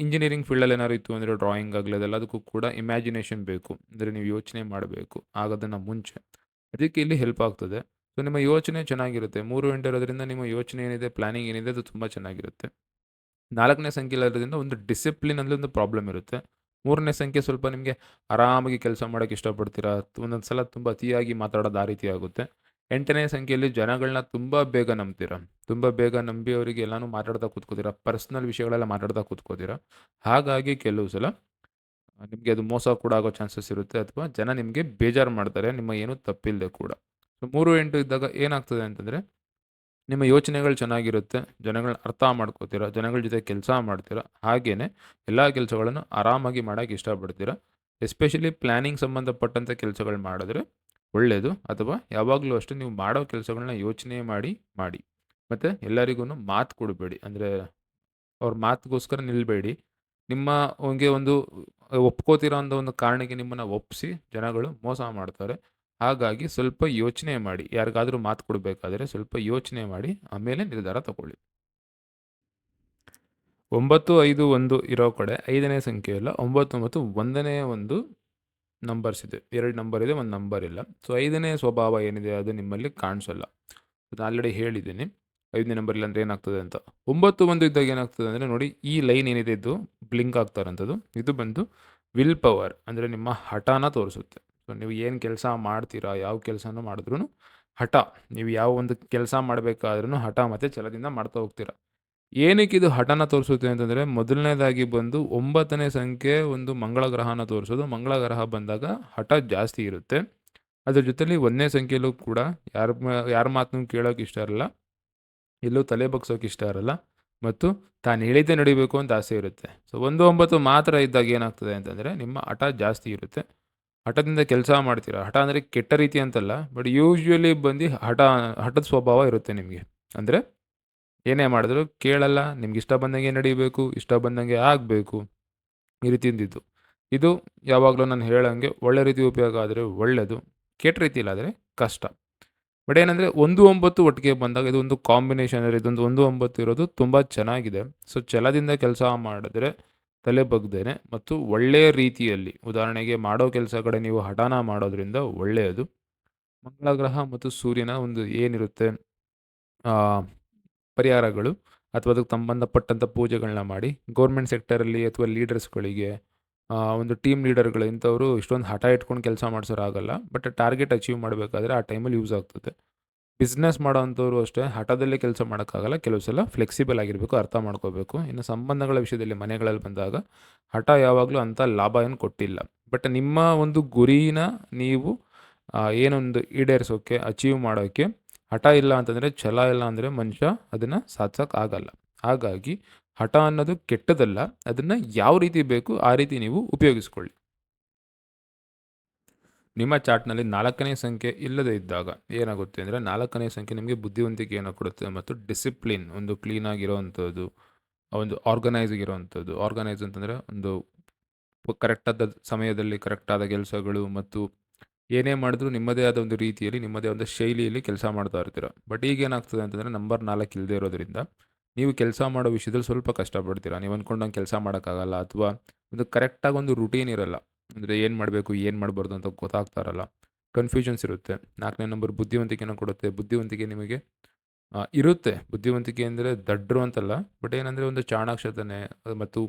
ಇಂಜಿನಿಯರಿಂಗ್ ಫೀಲ್ಡಲ್ಲಿ ಏನಾದ್ರು ಇತ್ತು ಅಂದರೆ ಡ್ರಾಯಿಂಗ್ ಆಗಲಿ ಅದೆಲ್ಲದಕ್ಕೂ ಕೂಡ ಇಮ್ಯಾಜಿನೇಷನ್ ಬೇಕು. ಅಂದರೆ ನೀವು ಯೋಚನೆ ಮಾಡಬೇಕು, ಆಗೋದನ್ನು ಮುಂಚೆ. ಅದಕ್ಕೆ ಇಲ್ಲಿ ಹೆಲ್ಪ್ ಆಗ್ತದೆ. ಸೊ ನಿಮ್ಮ ಯೋಚನೆ ಚೆನ್ನಾಗಿರುತ್ತೆ. ಮೂರು ಎಂಟು ಇರೋದ್ರಿಂದ ನಿಮ್ಮ ಯೋಚನೆ ಏನಿದೆ ಪ್ಲಾನಿಂಗ್ ಏನಿದೆ, ಅದು ತುಂಬ ಚೆನ್ನಾಗಿರುತ್ತೆ. ನಾಲ್ಕನೇ ಸಂಖ್ಯೆ ಇರೋದ್ರಿಂದ ಒಂದು ಡಿಸಿಪ್ಲಿನಲ್ಲಿ ಒಂದು ಪ್ರಾಬ್ಲಮ್ ಇರುತ್ತೆ. ಮೂರನೇ ಸಂಖ್ಯೆ ಸ್ವಲ್ಪ ನಿಮಗೆ ಆರಾಮಾಗಿ ಕೆಲಸ ಮಾಡೋಕ್ಕೆ ಇಷ್ಟಪಡ್ತೀರಾ? ಒಂದೊಂದು ಸಲ ತುಂಬ ಅತಿಯಾಗಿ ಮಾತಾಡೋದು ಆ ರೀತಿ ಆಗುತ್ತೆ. ಎಂಟನೇ ಸಂಖ್ಯೆಯಲ್ಲಿ ಜನಗಳನ್ನ ತುಂಬ ಬೇಗ ನಂಬ್ತೀರಾ? ತುಂಬ ಬೇಗ ನಂಬಿ ಅವರಿಗೆ ಎಲ್ಲನೂ ಮಾತಾಡ್ತಾ ಕೂತ್ಕೋತೀರಾ? ಪರ್ಸ್ನಲ್ ವಿಷಯಗಳೆಲ್ಲ ಮಾತಾಡ್ತಾ ಕೂತ್ಕೋತೀರಾ? ಹಾಗಾಗಿ ಕೆಲವು ಸಲ ನಿಮಗೆ ಅದು ಮೋಸ ಕೂಡ ಆಗೋ ಚಾನ್ಸಸ್ ಇರುತ್ತೆ. ಅಥವಾ ಜನ ನಿಮಗೆ ಬೇಜಾರು ಮಾಡ್ತಾರೆ. ನಿಮ್ಮ ಏನೂ ತಪ್ಪಿಲ್ಲದೆ ಕೂಡ. ಸೊ ಮೂರು ಎಂಟು ಇದ್ದಾಗ ಏನಾಗ್ತದೆ ಅಂತಂದರೆ, ನಿಮ್ಮ ಯೋಚನೆಗಳು ಚೆನ್ನಾಗಿರುತ್ತೆ ಜನಗಳನ್ನ ಅರ್ಥ ಮಾಡ್ಕೋತೀರಾ, ಜನಗಳ ಜೊತೆ ಕೆಲಸ ಮಾಡ್ತೀರಾ ಹಾಗೆಯೇ ಎಲ್ಲ ಕೆಲಸಗಳನ್ನು ಆರಾಮಾಗಿ ಮಾಡೋಕ್ಕೆ ಇಷ್ಟಪಡ್ತೀರಾ. ಎಸ್ಪೆಷಲಿ ಪ್ಲ್ಯಾನಿಂಗ್ ಸಂಬಂಧಪಟ್ಟಂಥ ಕೆಲಸಗಳು ಮಾಡಿದ್ರೆ ಒಳ್ಳೆಯದು ಅಥವಾ ಯಾವಾಗಲೂ ಅಷ್ಟೇ ನೀವು ಮಾಡೋ ಕೆಲಸಗಳನ್ನ ಯೋಚನೆ ಮಾಡಿ ಮಾಡಿ. ಮತ್ತು ಎಲ್ಲರಿಗೂ ಮಾತು ಕೊಡಬೇಡಿ, ಅಂದರೆ ಅವ್ರ ಮಾತಿಗೋಸ್ಕರ ನಿಲ್ಲಬೇಡಿ ನಿಮ್ಮ ಹಂಗೆ ಒಂದು ಒಪ್ಕೋತಿರೋ ಒಂದು ಕಾರಣಕ್ಕೆ ನಿಮ್ಮನ್ನು ಒಪ್ಪಿಸಿ ಜನಗಳು ಮೋಸ ಮಾಡ್ತಾರೆ. ಹಾಗಾಗಿ ಸ್ವಲ್ಪ ಯೋಚನೆ ಮಾಡಿ, ಯಾರಿಗಾದರೂ ಮಾತು ಕೊಡಬೇಕಾದರೆ ಸ್ವಲ್ಪ ಯೋಚನೆ ಮಾಡಿ, ಆಮೇಲೆ ನಿರ್ಧಾರ ತಗೊಳ್ಳಿ. ಒಂಬತ್ತು ಐದು ಒಂದು ಇರೋ ಕಡೆ ಐದನೇ ಸಂಖ್ಯೆ ಇಲ್ಲ ಒಂಬತ್ತು ಒಂಬತ್ತು ಒಂದನೇ ಒಂದು ನಂಬರ್ಸ್ ಇದೆ. ಎರಡು ನಂಬರ್ ಇದೆ, ಒಂದು ನಂಬರ್ ಇಲ್ಲ. ಸೊ ಐದನೇ ಸ್ವಭಾವ ಏನಿದೆ ಅದು ನಿಮ್ಮಲ್ಲಿ ಕಾಣಿಸಲ್ಲ. ನಾನು ಆಲ್ರೆಡಿ ಹೇಳಿದ್ದೀನಿ. ಐದನೇ ನಂಬರ್ ಇಲ್ಲ ಅಂದರೆ ಏನಾಗ್ತದೆ ಅಂತ. ಒಂಬತ್ತು ಒಂದು ಇದ್ದಾಗ ಏನಾಗ್ತದೆ ಅಂದರೆ ನೋಡಿ, ಈ ಲೈನ್ ಏನಿದೆ ಇದು ಬ್ಲಿಂಕ್ ಆಗ್ತಾರಂಥದ್ದು ಇದು ಬಂದು ವಿಲ್ ಪವರ್ ಅಂದರೆ ನಿಮ್ಮ ಹಠಾನ ತೋರಿಸುತ್ತೆ. ಸೊ ನೀವು ಏನು ಕೆಲಸ ಮಾಡ್ತೀರಾ? ಯಾವ ಕೆಲಸನೂ ಮಾಡಿದ್ರೂ ಹಠ. ನೀವು ಯಾವ ಒಂದು ಕೆಲಸ ಮಾಡಬೇಕಾದ್ರೂ ಹಠ ಮತ್ತು ಛಲದಿಂದ ಮಾಡ್ತಾ ಹೋಗ್ತೀರಾ. ಏನಕ್ಕೆ ಇದು ಹಠನ ತೋರಿಸುತ್ತೆ ಅಂತಂದರೆ, ಮೊದಲನೇದಾಗಿ ಬಂದು ಒಂಬತ್ತನೇ ಸಂಖ್ಯೆ ಒಂದು ಮಂಗಳ ಗ್ರಹನ ತೋರಿಸೋದು. ಮಂಗಳ ಗ್ರಹ ಬಂದಾಗ ಹಠ ಜಾಸ್ತಿ ಇರುತ್ತೆ. ಅದ್ರ ಜೊತೆಲಿ ಒಂದನೇ ಸಂಖ್ಯೆಯಲ್ಲೂ ಕೂಡ ಯಾರ ಯಾರ ಮಾತನ್ನು ಕೇಳೋಕೆ ಇಷ್ಟ ಇರಲ್ಲ. ಎಲ್ಲೂ ತಲೆ ಬಗ್ಸೋಕೆ ಇಷ್ಟ ಇರಲ್ಲ. ಮತ್ತು ತಾನು ಹೇಳಿದ್ದೇ ನಡಿಬೇಕು ಅಂತ ಆಸೆ ಇರುತ್ತೆ. ಸೊ, ಒಂದು ಒಂಬತ್ತು ಮಾತ್ರ ಇದ್ದಾಗ ಏನಾಗ್ತದೆ ಅಂತಂದರೆ, ನಿಮ್ಮ ಹಠ ಜಾಸ್ತಿ ಇರುತ್ತೆ. ಹಠದಿಂದ ಕೆಲಸ ಮಾಡ್ತೀರಾ? ಹಠ ಅಂದರೆ ಕೆಟ್ಟ ರೀತಿ ಅಂತಲ್ಲ ಬಟ್ ಯೂಶ್ವಲಿ ಬಂದು ಹಠ, ಹಠದ ಸ್ವಭಾವ ಇರುತ್ತೆ ನಿಮಗೆ. ಅಂದರೆ ಏನೇ ಮಾಡಿದ್ರು ಕೇಳಲ್ಲ, ನಿಮ್ಗೆ ಇಷ್ಟ ಬಂದಂಗೆ ನಡೀಬೇಕು, ಇಷ್ಟ ಬಂದಂಗೆ ಆಗಬೇಕು, ಈ ರೀತಿಯಿಂದಿದ್ದು. ಇದು ಯಾವಾಗಲೂ ನಾನು ಹೇಳೋಂಗೆ ಒಳ್ಳೆ ರೀತಿ ಉಪಯೋಗ ಆದರೆ ಒಳ್ಳೆಯದು ಕೆಟ್ಟ ರೀತಿಯಲ್ಲಾದರೆ ಕಷ್ಟ. ಬಟ್ ಏನಂದರೆ ಒಂದು ಒಂಬತ್ತು ಒಟ್ಟಿಗೆ ಬಂದಾಗ ಇದು ಒಂದು ಕಾಂಬಿನೇಷನ್ ಇದೊಂದು ಒಂದು ಒಂಬತ್ತು ಇರೋದು ತುಂಬ ಚೆನ್ನಾಗಿದೆ. ಸೊ ಛಲದಿಂದ ಕೆಲಸ ಮಾಡಿದ್ರೆ ತಲೆ ಬಗ್ದೇನೆ ಮತ್ತು ಒಳ್ಳೆಯ ರೀತಿಯಲ್ಲಿ, ಉದಾಹರಣೆಗೆ ಮಾಡೋ ಕೆಲಸ ಕಡೆ ನೀವು ಹಠಾನ ಮಾಡೋದ್ರಿಂದ ಒಳ್ಳೆಯದು. ಮಂಗಳ ಗ್ರಹ ಮತ್ತು ಸೂರ್ಯನ ಒಂದು ಏನಿರುತ್ತೆ ಪರಿಹಾರಗಳು ಅಥವಾ ಅದಕ್ಕೆ ಸಂಬಂಧಪಟ್ಟಂಥ ಪೂಜೆಗಳನ್ನ ಮಾಡಿ ಗೌರ್ಮೆಂಟ್ ಸೆಕ್ಟರಲ್ಲಿ ಅಥವಾ ಲೀಡರ್ಸ್ಗಳಿಗೆ ಒಂದು ಟೀಮ್ ಲೀಡರ್ಗಳು ಇಂಥವರು ಇಷ್ಟೊಂದು ಹಠ ಇಟ್ಕೊಂಡು ಕೆಲಸ ಮಾಡಿಸೋರಾಗಲ್ಲ ಬಟ್ ಟಾರ್ಗೆಟ್ ಅಚೀವ್ ಮಾಡಬೇಕಾದ್ರೆ ಆ ಟೈಮಲ್ಲಿ ಯೂಸ್ ಆಗ್ತದೆ. ಬಿಸ್ನೆಸ್ ಮಾಡೋವಂಥವ್ರು ಅಷ್ಟೇ, ಹಠದಲ್ಲೇ ಕೆಲಸ ಮಾಡೋಕ್ಕಾಗಲ್ಲ, ಕೆಲವು ಸಲ ಫ್ಲೆಕ್ಸಿಬಲ್ ಆಗಿರಬೇಕು, ಅರ್ಥ ಮಾಡ್ಕೋಬೇಕು. ಇನ್ನು ಸಂಬಂಧಗಳ ವಿಷಯದಲ್ಲಿ ಮನೆಗಳಲ್ಲಿ ಬಂದಾಗ, ಹಠ ಯಾವಾಗಲೂ ಅಂಥ ಲಾಭ ಏನು ಕೊಟ್ಟಿಲ್ಲ. ಬಟ್ ನಿಮ್ಮ ಒಂದು ಗುರಿನ ನೀವು ಏನೊಂದು ಈಡೇರಿಸೋಕ್ಕೆ ಅಚೀವ್ ಮಾಡೋಕ್ಕೆ ಹಠ ಇಲ್ಲ ಅಂತಂದರೆ ಛಲ ಇಲ್ಲ ಅಂದರೆ ಮನುಷ್ಯ ಅದನ್ನು ಸಾಧಿಸೋಕೆ ಆಗಲ್ಲ. ಹಾಗಾಗಿ ಹಠ ಅನ್ನೋದು ಕೆಟ್ಟದಲ್ಲ ಅದನ್ನು ಯಾವ ರೀತಿ ಬೇಕು ಆ ರೀತಿ ನೀವು ಉಪಯೋಗಿಸ್ಕೊಳ್ಳಿ. ನಿಮ್ಮ ಚಾರ್ಟ್ನಲ್ಲಿ ನಾಲ್ಕನೇ ಸಂಖ್ಯೆ ಇಲ್ಲದೇ ಇದ್ದಾಗ ಏನಾಗುತ್ತೆ ಅಂದರೆ ನಾಲ್ಕನೇ ಸಂಖ್ಯೆ ನಿಮಗೆ ಬುದ್ಧಿವಂತಿಕೆಯನ್ನು ಕೊಡುತ್ತೆ ಮತ್ತು ಡಿಸಿಪ್ಲಿನ್, ಒಂದು ಕ್ಲೀನಾಗಿರೋವಂಥದ್ದು ಒಂದು ಆರ್ಗನೈಸ್ ಇರೋವಂಥದ್ದು ಆರ್ಗನೈಸ್ ಅಂತಂದರೆ ಒಂದು ಕರೆಕ್ಟಾದ ಸಮಯದಲ್ಲಿ ಕರೆಕ್ಟಾದ ಕೆಲಸಗಳು ಮತ್ತು ಏನೇ ಮಾಡಿದ್ರೂ ನಿಮ್ಮದೇ ಆದ ಒಂದು ರೀತಿಯಲ್ಲಿ, ನಿಮ್ಮದೇ ಒಂದು ಶೈಲಿಯಲ್ಲಿ ಕೆಲಸ ಮಾಡ್ತಾ ಇರ್ತೀರ. ಬಟ್ ಈಗ ಏನಾಗ್ತದೆ ಅಂತಂದರೆ ನಂಬರ್ ನಾಲ್ಕು ಇಲ್ಲದೆ ಇರೋದ್ರಿಂದ ನೀವು ಕೆಲಸ ಮಾಡೋ ವಿಷಯದಲ್ಲಿ ಸ್ವಲ್ಪ ಕಷ್ಟಪಡ್ತೀರಾ. ನೀವು ಅಂದ್ಕೊಂಡಂಗೆ ಕೆಲಸ ಮಾಡೋಕ್ಕಾಗಲ್ಲ ಅಥವಾ ಒಂದು ಕರೆಕ್ಟಾಗಿ ಒಂದು ರುಟೀನ್ ಇರಲ್ಲ. ಅಂದರೆ ಏನು ಮಾಡಬೇಕು, ಏನು ಮಾಡಬಾರ್ದು ಅಂತ ಗೊತ್ತಾಗ್ತಾ ಇರಲ್ಲ ಕನ್ಫ್ಯೂಷನ್ಸ್ ಇರುತ್ತೆ. ನಾಲ್ಕನೇ ನಂಬರ್ ಬುದ್ಧಿವಂತಿಕೆನ ಕೊಡುತ್ತೆ. ಬುದ್ಧಿವಂತಿಕೆ ನಿಮಗೆ ಇರುತ್ತೆ. ಬುದ್ಧಿವಂತಿಕೆ ಅಂದರೆ ದಡ್ರು ಅಂತಲ್ಲ, ಬಟ್ ಏನಂದರೆ ಒಂದು ಚಾಣಾಕ್ಷತನೆ ಮತ್ತು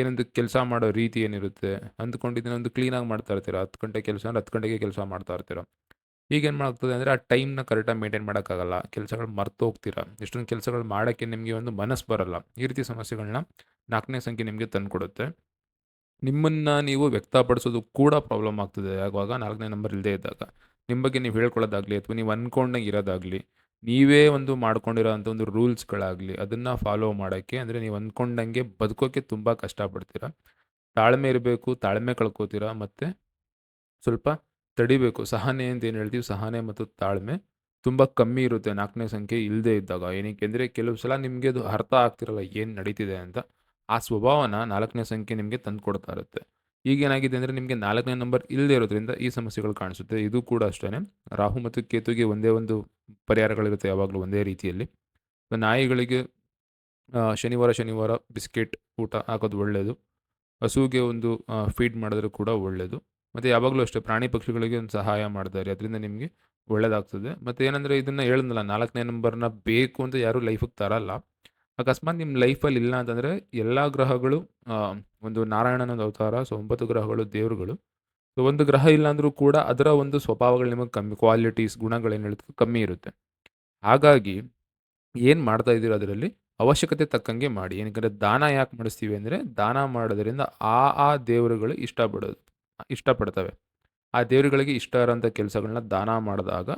ಏನೊಂದು ಕೆಲಸ ಮಾಡೋ ರೀತಿ ಏನಿರುತ್ತೆ. ಅಂದ್ಕೊಂಡಿದ್ದೀನಿ ಒಂದು ಕ್ಲೀನಾಗಿ ಮಾಡ್ತಾ ಇರ್ತೀರ. ಹತ್ತು ಗಂಟೆ ಕೆಲಸ ಅಂದರೆ ಹತ್ತು ಗಂಟೆಗೆ ಕೆಲಸ ಮಾಡ್ತಾ ಇರ್ತೀರ. ಈಗ ಏನು ಮಾಡ್ತದೆ ಅಂದರೆ ಆ ಟೈಮ್ನ ಕರೆಕ್ಟಾಗಿ ಮೇಂಟೈನ್ ಮಾಡೋಕ್ಕಾಗಲ್ಲ. ಕೆಲಸಗಳು ಮರ್ತು ಹೋಗ್ತೀರಾ. ಎಷ್ಟೊಂದು ಕೆಲಸಗಳು ಮಾಡೋಕ್ಕೆ ನಿಮಗೆ ಒಂದು ಮನಸ್ಸು ಬರಲ್ಲ. ಈ ರೀತಿ ಸಮಸ್ಯೆಗಳನ್ನ ನಾಲ್ಕನೇ ಸಂಖ್ಯೆ ನಿಮಗೆ ತಂದುಕೊಡುತ್ತೆ. ನಿಮ್ಮನ್ನು ನೀವು ವ್ಯಕ್ತಪಡಿಸೋದು ಕೂಡ ಪ್ರಾಬ್ಲಮ್ ಆಗ್ತದೆ. ಯಾವಾಗ ನಾಲ್ಕನೇ ನಂಬರ್ ಇಲ್ಲದೇ ಇದ್ದಾಗ. ನಿಮ್ಮ ಬಗ್ಗೆ ನೀವು ಹೇಳ್ಕೊಳ್ಳೋದಾಗಲಿ ಅಥವಾ ನೀವು ಅಂದ್ಕೊಂಡಂಗೆ ಇರೋದಾಗಲಿ, ನೀವೇ ಒಂದು ಮಾಡ್ಕೊಂಡಿರೋ ಅಂಥ ಒಂದು ರೂಲ್ಸ್ಗಳಾಗಲಿ ಅದನ್ನು ಫಾಲೋ ಮಾಡೋಕ್ಕೆ ಅಂದರೆ ನೀವು ಅಂದ್ಕೊಂಡಂಗೆ ಬದುಕೋಕ್ಕೆ ತುಂಬ ಕಷ್ಟಪಡ್ತೀರ. ತಾಳ್ಮೆ ಇರಬೇಕು, ತಾಳ್ಮೆ ಕಳ್ಕೊತೀರಾ ಮತ್ತು ಸ್ವಲ್ಪ ತಡಿಬೇಕು. ಸಹನೆ ಅಂತ ಏನು ಹೇಳ್ತೀವಿ? ಸಹನೆ ಮತ್ತು ತಾಳ್ಮೆ ತುಂಬ ಕಮ್ಮಿ ಇರುತ್ತೆ ನಾಲ್ಕನೇ ಸಂಖ್ಯೆ ಇಲ್ಲದೇ ಇದ್ದಾಗ. ಏನಕ್ಕೆ ಅಂದರೆ ಕೆಲವು ಸಲ ನಿಮಗೆ ಅದು ಅರ್ಥ ಆಗ್ತಿರಲ್ಲ ಏನು ನಡೀತಿದೆ ಅಂತ. ಆ ಸ್ವಭಾವನ ನಾಲ್ಕನೇ ಸಂಖ್ಯೆ ನಿಮಗೆ ತಂದು ಕೊಡ್ತಾ ಇರುತ್ತೆ. ಈಗೇನಾಗಿದೆ ಅಂದರೆ ನಿಮಗೆ ನಾಲ್ಕನೇ ನಂಬರ್ ಇಲ್ಲದೆ ಇರೋದ್ರಿಂದ ಈ ಸಮಸ್ಯೆಗಳು ಕಾಣಿಸುತ್ತೆ. ಇದು ಕೂಡ ಅಷ್ಟೇ ರಾಹು ಮತ್ತು ಕೇತುಗೆ ಒಂದೇ ಒಂದು ಪರಿಹಾರಗಳಿರುತ್ತೆ ಯಾವಾಗಲೂ ಒಂದೇ ರೀತಿಯಲ್ಲಿ. ನಾಯಿಗಳಿಗೆ ಶನಿವಾರ ಶನಿವಾರ ಬಿಸ್ಕೆಟ್ ಊಟ ಹಾಕೋದು ಒಳ್ಳೆಯದು ಹಸುವಿಗೆ ಒಂದು ಫೀಡ್ ಮಾಡಿದ್ರೆ ಕೂಡ ಒಳ್ಳೆಯದು ಮತ್ತು ಯಾವಾಗಲೂ ಅಷ್ಟೇ ಪ್ರಾಣಿ ಪಕ್ಷಿಗಳಿಗೆ ಒಂದು ಸಹಾಯ ಮಾಡ್ತಾರೆ. ಅದರಿಂದ ನಿಮಗೆ ಒಳ್ಳೆಯದಾಗ್ತದೆ ಮತ್ತು ಏನಂದರೆ ಇದನ್ನು ಹೇಳಿದ್ನಲ್ಲ, ನಾಲ್ಕನೇ ನಂಬರ್ನ ಬೇಕು ಅಂತ ಯಾರೂ ಲೈಫಿಗೆ ತರಲ್ಲ. ಅಕಸ್ಮಾತ್ ನಿಮ್ಮ ಲೈಫಲ್ಲಿ ಇಲ್ಲ ಅಂತಂದರೆ ಎಲ್ಲ ಗ್ರಹಗಳು ಒಂದು ನಾರಾಯಣನ ಅವತಾರ, ಸೊ ಒಂಬತ್ತು ಗ್ರಹಗಳು ದೇವರುಗಳು. ಸೊ ಒಂದು ಗ್ರಹ ಇಲ್ಲಾಂದರೂ ಕೂಡ ಅದರ ಒಂದು ಸ್ವಭಾವಗಳು ನಿಮಗೆ ಕಮ್ಮಿ ಕ್ವಾಲಿಟೀಸ್ ಗುಣಗಳೇನು ಹೇಳ್ತಾರೆ ಕಮ್ಮಿ ಇರುತ್ತೆ. ಹಾಗಾಗಿ ಏನು ಮಾಡ್ತಾ ಇದ್ದೀರೋ ಅದರಲ್ಲಿ ಅವಶ್ಯಕತೆ ತಕ್ಕಂಗೆ ಮಾಡಿ. ಏನಕ್ಕೆ ದಾನ ಯಾಕೆ ಮಾಡಿಸ್ತೀವಿ ಅಂದರೆ ದಾನ ಮಾಡೋದರಿಂದ ಆ ಆ ದೇವರುಗಳು ಇಷ್ಟಪಡೋದು, ಇಷ್ಟಪಡ್ತವೆ. ಆ ದೇವರುಗಳಿಗೆ ಇಷ್ಟ ಇರೋಂಥ ಕೆಲಸಗಳನ್ನ ದಾನ ಮಾಡಿದಾಗ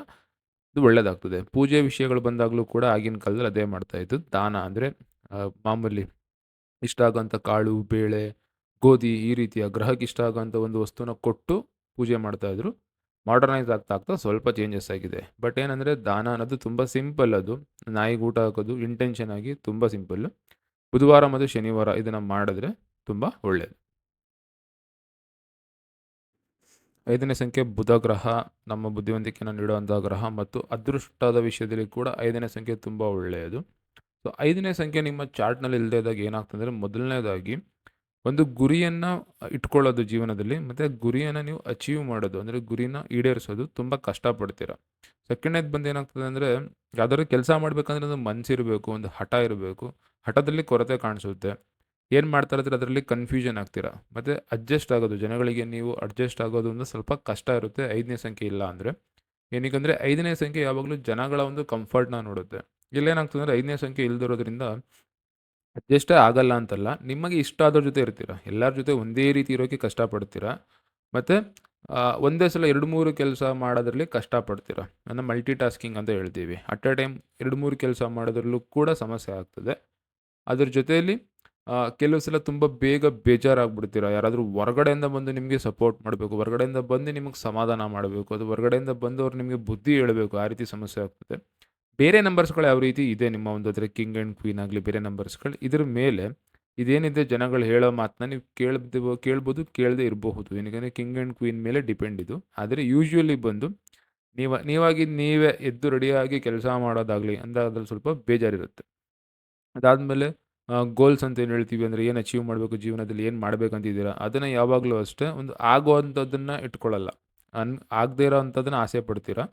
ಇದು ಒಳ್ಳೆಯದಾಗ್ತದೆ ಪೂಜೆ ವಿಷಯಗಳು ಬಂದಾಗಲೂ ಕೂಡ ಆಗಿನ ಕಾಲದಲ್ಲಿ ಅದೇ ಮಾಡ್ತಾ ಇದ್ದು, ದಾನ ಅಂದರೆ ಮಾಮೂಲಿ ಇಷ್ಟ ಆಗೋಂಥ ಕಾಳು, ಬೇಳೆ, ಗೋಧಿ ಈ ರೀತಿಯ ಗ್ರಹಕ್ಕೆ ಇಷ್ಟ ಆಗೋಂಥ ಒಂದು ವಸ್ತುನ ಕೊಟ್ಟು ಪೂಜೆ ಮಾಡ್ತಾಯಿದ್ರು ಮಾಡರ್ನೈಸ್ ಆಗ್ತಾ ಆಗ್ತಾ ಸ್ವಲ್ಪ ಚೇಂಜಸ್ ಆಗಿದೆ. ಬಟ್ ಏನಂದರೆ, ದಾನ ಅನ್ನೋದು ತುಂಬ ಸಿಂಪಲ್ ಅದು. ನಾಯಿಗೆ ಊಟ ಹಾಕೋದು ಇಂಟೆನ್ಷನ್ ಆಗಿ ತುಂಬ ಸಿಂಪಲ್ಲು ಬುಧವಾರ ಮತ್ತು ಶನಿವಾರ ಇದನ್ನು ಮಾಡಿದ್ರೆ ತುಂಬ ಒಳ್ಳೆಯದು ಐದನೇ ಸಂಖ್ಯೆ ಬುಧ ಗ್ರಹ ನಮ್ಮ ಬುದ್ಧಿವಂತಿಕೆಯನ್ನು ನೀಡುವಂಥ ಗ್ರಹ ಮತ್ತು ಅದೃಷ್ಟದ ವಿಷಯದಲ್ಲಿ ಕೂಡ ಐದನೇ ಸಂಖ್ಯೆ ತುಂಬ ಒಳ್ಳೆಯದು. ಸೊ ಐದನೇ ಸಂಖ್ಯೆ ನಿಮ್ಮ ಚಾರ್ಟ್ನಲ್ಲಿ ಇಲ್ಲದೇ ಇದ್ದಾಗ ಏನಾಗ್ತದೆ ಅಂದರೆ ಮೊದಲನೇದಾಗಿ ಒಂದು ಗುರಿಯನ್ನು ಇಟ್ಕೊಳ್ಳೋದು ಜೀವನದಲ್ಲಿ ಮತ್ತು ಗುರಿಯನ್ನು ನೀವು ಅಚೀವ್ ಮಾಡೋದು ಅಂದರೆ ಗುರಿನ ಈಡೇರಿಸೋದು ತುಂಬ ಕಷ್ಟಪಡ್ತೀರ. ಸೆಕೆಂಡ್ನೇದು ಬಂದು ಏನಾಗ್ತದೆ ಅಂದರೆ ಯಾವ್ದಾದ್ರು ಕೆಲಸ ಮಾಡಬೇಕಂದ್ರೆ ಒಂದು ಮನಸ್ಸಿರಬೇಕು ಒಂದು ಹಠ ಇರಬೇಕು. ಹಠದಲ್ಲಿ ಕೊರತೆ ಕಾಣಿಸುತ್ತೆ. ಏನು ಮಾಡ್ತಾ ಇರ್ತೀರ, ಅದರಲ್ಲಿ ಕನ್ಫ್ಯೂಷನ್ ಆಗ್ತೀರಾ. ಮತ್ತು ಅಡ್ಜಸ್ಟ್ ಆಗೋದು, ಜನಗಳಿಗೆ ನೀವು ಅಡ್ಜಸ್ಟ್ ಆಗೋದು ಅಂದರೆ ಸ್ವಲ್ಪ ಕಷ್ಟ ಇರುತ್ತೆ, ಐದನೇ ಸಂಖ್ಯೆ ಇಲ್ಲ ಅಂದರೆ. ಏನಕ್ಕಂದರೆ, ಐದನೇ ಸಂಖ್ಯೆ ಯಾವಾಗಲೂ ಜನಗಳ ಒಂದು ಕಂಫರ್ಟ್ನ ನೋಡುತ್ತೆ. ಇಲ್ಲೇನಾಗ್ತದೆ ಅಂದರೆ, ಐದನೇ ಸಂಖ್ಯೆ ಇಲ್ದಿರೋದ್ರಿಂದ ಅಡ್ಜಸ್ಟೇ ಆಗಲ್ಲ ಅಂತಲ್ಲ, ನಿಮಗೆ ಇಷ್ಟ ಆದ್ರ ಜೊತೆ ಇರ್ತೀರ. ಎಲ್ಲರ ಜೊತೆ ಒಂದೇ ರೀತಿ ಇರೋಕ್ಕೆ ಕಷ್ಟಪಡ್ತೀರಾ. ಮತ್ತು ಒಂದೇ ಸಲ ಎರಡು ಮೂರು ಕೆಲಸ ಮಾಡೋದ್ರಲ್ಲಿ ಕಷ್ಟಪಡ್ತೀರ. ಅಂದರೆ ಮಲ್ಟಿ ಟಾಸ್ಕಿಂಗ್ ಅಂತ ಹೇಳ್ತೀವಿ. ಅಟ್ ಅ ಟೈಮ್ ಎರಡು ಮೂರು ಕೆಲಸ ಮಾಡೋದ್ರಲ್ಲೂ ಕೂಡ ಸಮಸ್ಯೆ ಆಗ್ತದೆ. ಅದ್ರ ಜೊತೆಯಲ್ಲಿ ಕೆಲವು ಸಲ ತುಂಬ ಬೇಗ ಬೇಜಾರಾಗ್ಬಿಡ್ತೀರ? ಯಾರಾದರೂ ಹೊರಗಡೆಯಿಂದ ಬಂದು ನಿಮಗೆ ಸಪೋರ್ಟ್ ಮಾಡಬೇಕು, ಹೊರಗಡೆಯಿಂದ ಬಂದು ನಿಮಗೆ ಸಮಾಧಾನ ಮಾಡಬೇಕು, ಅದು ಹೊರಗಡೆಯಿಂದ ಬಂದು ಅವ್ರು ನಿಮಗೆ ಬುದ್ಧಿ ಹೇಳಬೇಕು, ಆ ರೀತಿ ಸಮಸ್ಯೆ ಆಗ್ತದೆ. ಬೇರೆ ನಂಬರ್ಸ್ಗಳು ಯಾವ ರೀತಿ ಇದೆ ನಿಮ್ಮ ಒಂದು ಹತ್ರ ಕಿಂಗ್ ಆ್ಯಂಡ್ ಕ್ವೀನ್ ಆಗಲಿ, ಬೇರೆ ನಂಬರ್ಸ್ಗಳು ಇದ್ರ ಮೇಲೆ ಇದೇನಿದೆ ಜನಗಳು ಹೇಳೋ ಮಾತನ್ನ ನೀವು ಕೇಳ್ಬೋದು ಕೇಳ್ಬೋದು, ಕೇಳದೇ ಇರಬಹುದು. ಏನಕ್ಕೆ ಕಿಂಗ್ ಆ್ಯಂಡ್ ಕ್ವೀನ್ ಮೇಲೆ ಡಿಪೆಂಡ್ ಇದು. ಆದರೆ ಯೂಶ್ವಲಿ ಬಂದು ನೀವ, ನೀವಾಗಿ ನೀವೇ ಎದ್ದು ರೆಡಿಯಾಗಿ ಕೆಲಸ ಮಾಡೋದಾಗಲಿ ಅಂದಾಗದಲ್ಲಿ ಸ್ವಲ್ಪ ಬೇಜಾರಿರುತ್ತೆ. ಅದಾದಮೇಲೆ ಗೋಲ್ಸ್ ಅಂತ ಏನು ಹೇಳ್ತೀವಿ ಅಂದರೆ ಏನು ಅಚೀವ್ ಮಾಡಬೇಕು ಜೀವನದಲ್ಲಿ, ಏನು ಮಾಡಬೇಕಂತಿದ್ದೀರಾ, ಅದನ್ನು ಯಾವಾಗಲೂ ಅಷ್ಟೇ ಒಂದು ಆಗುವಂಥದ್ದನ್ನು ಇಟ್ಕೊಳ್ಳಲ್ಲ. ಅನ್, ಆಗದೇ ಇರೋ ಅಂಥದ್ದನ್ನು ಆಸೆ ಪಡ್ತೀರಾ,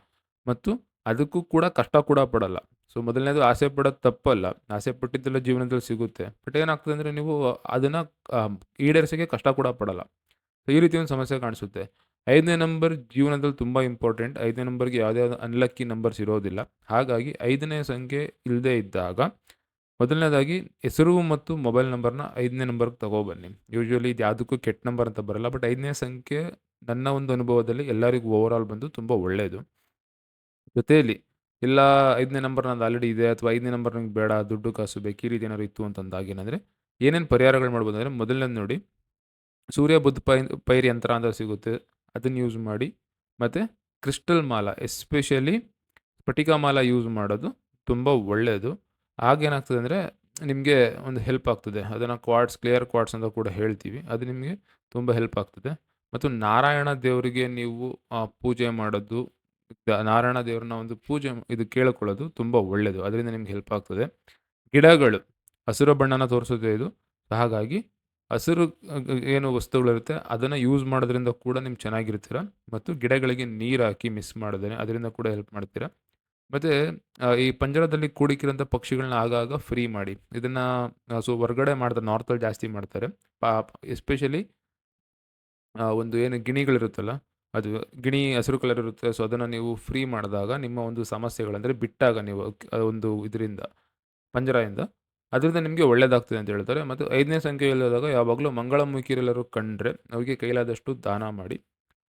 ಮತ್ತು ಅದಕ್ಕೂ ಕೂಡ ಕಷ್ಟ ಕೂಡ ಪಡಲ್ಲ. ಸೊ ಮೊದಲನೇದು ಆಸೆ ಪಡೋದು ತಪ್ಪಲ್ಲ. ಆಸೆ ಪಟ್ಟಿದ್ದೆಲ್ಲ ಜೀವನದಲ್ಲಿ ಸಿಗುತ್ತೆ. ಬಟ್ ಏನಾಗ್ತದೆ ಅಂದರೆ ನೀವು ಅದನ್ನು ಈಡೇರಿಸೋಕ್ಕೆ ಕಷ್ಟ ಕೂಡ ಪಡಲ್ಲ. ಸೊ ಈ ರೀತಿ ಒಂದು ಸಮಸ್ಯೆ ಕಾಣಿಸುತ್ತೆ. ಐದನೇ ನಂಬರ್ ಜೀವನದಲ್ಲಿ ತುಂಬ ಇಂಪಾರ್ಟೆಂಟ್ ಐದನೇ ನಂಬರ್ಗೆ ಯಾವುದೇ ಅನ್ಲಕ್ಕಿ ನಂಬರ್ಸ್ ಇರೋದಿಲ್ಲ. ಹಾಗಾಗಿ ಐದನೇ ಸಂಖ್ಯೆ ಇಲ್ಲದೇ ಇದ್ದಾಗ ಮೊದಲನೇದಾಗಿ ಹೆಸರು ಮತ್ತು ಮೊಬೈಲ್ ನಂಬರ್ನ ಐದನೇ ನಂಬರ್ಗೆ ತಗೊಬನ್ನಿ. ಯೂಶ್ವಲಿ ಇದು ಯಾವುದಕ್ಕೂ ಕೆಟ್ಟ ನಂಬರ್ ಅಂತ ಬರಲ್ಲ ಬಟ್ ಐದನೇ ಸಂಖ್ಯೆ ನನ್ನ ಒಂದು ಅನುಭವದಲ್ಲಿ ಎಲ್ಲರಿಗೂ ಓವರ್ ಆಲ್ ಬಂದು ತುಂಬ ಒಳ್ಳೆಯದು ಜೊತೆಯಲ್ಲಿ ಇಲ್ಲ ಐದನೇ ನಂಬರ್ ನಂದು ಆಲ್ರೆಡಿ ಇದೆ ಅಥವಾ ಐದನೇ ನಂಬರ್ ನಂಗೆ ಬೇಡ, ದುಡ್ಡು ಕಾಸು ಬೇಕು, ಈ ರೀತಿ ಏನಾದ್ರು ಇತ್ತು ಅಂತಂದಾಗ ಏನಂದರೆ ಏನೇನು ಪರಿಹಾರಗಳು ಮಾಡ್ಬೋದು ಅಂದರೆ ಮೊದಲನೇದು ನೋಡಿ, ಸೂರ್ಯ ಬುದ್ಧ ಪೈ, ಪೈರಿ ಯಂತ್ರ ಅಂತ ಸಿಗುತ್ತೆ, ಅದನ್ನು ಯೂಸ್ ಮಾಡಿ, ಮತ್ತು ಕ್ರಿಸ್ಟಲ್ ಮಾಲ ಎಸ್ಪೆಷಲಿ ಸ್ಫಟಿಕ ಮಾಲ ಯೂಸ್ ಮಾಡೋದು ತುಂಬ ಒಳ್ಳೆಯದು ಆಗೇನಾಗ್ತದೆ ಅಂದರೆ ನಿಮಗೆ ಒಂದು ಹೆಲ್ಪ್ ಆಗ್ತದೆ. ಅದನ್ನು ಕ್ವಾಡ್ಸ್ ಕ್ಲಿಯರ್ ಕ್ವಾಡ್ಸ್ ಅಂತ ಕೂಡ ಹೇಳ್ತೀವಿ. ಅದು ನಿಮಗೆ ತುಂಬ ಹೆಲ್ಪ್ ಆಗ್ತದೆ. ಮತ್ತು ನಾರಾಯಣ ದೇವರಿಗೆ ನೀವು ಪೂಜೆ ಮಾಡೋದು ನಾರಾಯಣ ದೇವ್ರನ್ನ ಒಂದು ಪೂಜೆ, ಇದು ಕೇಳಿಕೊಳ್ಳೋದು ತುಂಬ ಒಳ್ಳೆಯದು ಅದರಿಂದ ನಿಮ್ಗೆ ಹೆಲ್ಪ್ ಆಗ್ತದೆ. ಗಿಡಗಳು, ಹಸಿರು ಬಣ್ಣನ ತೋರಿಸುತ್ತೆ ಇದು. ಹಾಗಾಗಿ ಹಸಿರು, ಏನು ವಸ್ತುಗಳಿರುತ್ತೆ, ಅದನ್ನು ಯೂಸ್ ಮಾಡೋದ್ರಿಂದ ಕೂಡ ನಿಮ್ಗೆ ಚೆನ್ನಾಗಿರ್ತೀರ. ಮತ್ತು ಗಿಡಗಳಿಗೆ ನೀರು ಹಾಕಿ ಮಿಸ್ ಮಾಡಿದ್ರೆ ಅದರಿಂದ ಕೂಡ ಹೆಲ್ಪ್ ಮಾಡ್ತೀರಾ. ಮತ್ತು ಈ ಪಂಜರದಲ್ಲಿ ಕೂಡಿಕಿರೋಂಥ ಪಕ್ಷಿಗಳನ್ನ ಆಗಾಗ ಫ್ರೀ ಮಾಡಿ. ಇದನ್ನು ಸೊ ಹೊರ್ಗಡೆ ಮಾಡ್ತಾರೆ ನಾರ್ತಲ್ಲಿ ಜಾಸ್ತಿ ಮಾಡ್ತಾರೆ. ಎಸ್ಪೆಷಲಿ ಒಂದು ಏನು ಗಿಣಿಗಳಿರುತ್ತಲ್ಲ, ಅದು ಗಿಣಿ ಹಸಿರು ಕಲರ್ ಇರುತ್ತೆ. ಸೊ ಅದನ್ನು ನೀವು ಫ್ರೀ ಮಾಡಿದಾಗ ನಿಮ್ಮ ಒಂದು ಸಮಸ್ಯೆಗಳಂದರೆ ಬಿಟ್ಟಾಗ ನೀವು ಒಂದು ಇದರಿಂದ, ಪಂಜರದಿಂದ, ಅದರಿಂದ ನಿಮಗೆ ಒಳ್ಳೇದಾಗ್ತದೆ ಅಂತ ಹೇಳ್ತಾರೆ. ಮತ್ತು ಐದನೇ ಸಂಖ್ಯೆಯಲ್ಲಿ ಹೋದಾಗ ಯಾವಾಗಲೂ ಮಂಗಳಮುಖಿರೆಲ್ಲರೂ ಕಂಡ್ರೆ ಅವರಿಗೆ ಕೈಲಾದಷ್ಟು ದಾನ ಮಾಡಿ.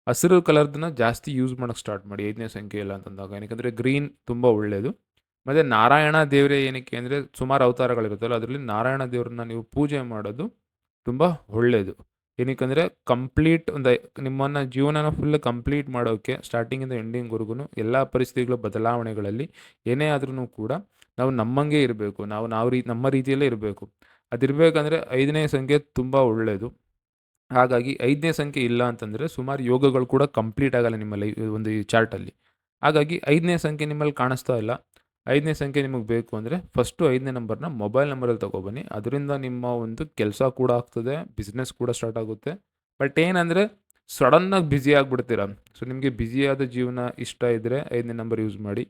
ಹಸಿರು ಕಲರ್ದನ್ನ ಜಾಸ್ತಿ ಯೂಸ್ ಮಾಡೋಕ್ಕೆ ಸ್ಟಾರ್ಟ್ ಮಾಡಿ, ಐದನೇ ಸಂಖ್ಯೆ ಇಲ್ಲ ಅಂತಂದಾಗ. ಏನಕ್ಕೆ ಗ್ರೀನ್ ತುಂಬ ಒಳ್ಳೆಯದು ಮತ್ತು ನಾರಾಯಣ ದೇವರೇ ಏನಕ್ಕೆ ಅಂದರೆ ಸುಮಾರು ಅವತಾರಗಳಿರುತ್ತಲ್ಲ, ಅದರಲ್ಲಿ ನಾರಾಯಣ ದೇವ್ರನ್ನ ನೀವು ಪೂಜೆ ಮಾಡೋದು ತುಂಬ ಒಳ್ಳೆಯದು ಏನಕ್ಕಂದರೆ ಕಂಪ್ಲೀಟ್ ಒಂದು ನಿಮ್ಮನ್ನು ಜೀವನನ ಫುಲ್ ಕಂಪ್ಲೀಟ್ ಮಾಡೋಕ್ಕೆ ಸ್ಟಾರ್ಟಿಂಗಿಂದ ಎಂಡಿಂಗ್ವರೆಗೂ ಎಲ್ಲ ಪರಿಸ್ಥಿತಿಗಳ ಬದಲಾವಣೆಗಳಲ್ಲಿ ಏನೇ ಆದ್ರೂ ಕೂಡ ನಾವು ನಮ್ಮಂಗೆ ಇರಬೇಕು. ನಾವು ನಾವು ರೀ, ನಮ್ಮ ರೀತಿಯಲ್ಲೇ ಇರಬೇಕು. ಅದಿರಬೇಕಂದ್ರೆ ಐದನೇ ಸಂಖ್ಯೆ ತುಂಬ ಒಳ್ಳೆಯದು ಹಾಗಾಗಿ ಐದನೇ ಸಂಖ್ಯೆ ಇಲ್ಲ ಅಂತಂದರೆ ಸುಮಾರು ಯೋಗಗಳು ಕೂಡ ಕಂಪ್ಲೀಟ್ ಆಗಲ್ಲ ನಿಮ್ಮ ಲೈ ಒಂದು ಈ ಚಾರ್ಟಲ್ಲಿ ಹಾಗಾಗಿ ಐದನೇ ಸಂಖ್ಯೆ ನಿಮ್ಮಲ್ಲಿ ಕಾಣಿಸ್ತಾ ಇಲ್ಲ. ಐದನೇ ಸಂಖ್ಯೆ ನಿಮಗೆ ಬೇಕು ಅಂದರೆ ಫಸ್ಟು ಐದನೇ ನಂಬರ್ನ ಮೊಬೈಲ್ ನಂಬರಲ್ಲಿ ತೊಗೊಬನ್ನಿ. ಅದರಿಂದ ನಿಮ್ಮ ಒಂದು ಕೆಲಸ ಕೂಡ ಆಗ್ತದೆ ಬಿಸ್ನೆಸ್ ಕೂಡ ಸ್ಟಾರ್ಟ್ ಆಗುತ್ತೆ. ಬಟ್ ಏನಂದರೆ ಸಡನ್ನಾಗಿ ಬ್ಯುಸಿ ಆಗಿಬಿಡ್ತೀರ. ಸೊ ನಿಮಗೆ ಬ್ಯುಸಿಯಾದ ಜೀವನ ಇಷ್ಟ ಇದ್ದರೆ ಐದನೇ ನಂಬರ್ ಯೂಸ್ ಮಾಡಿ,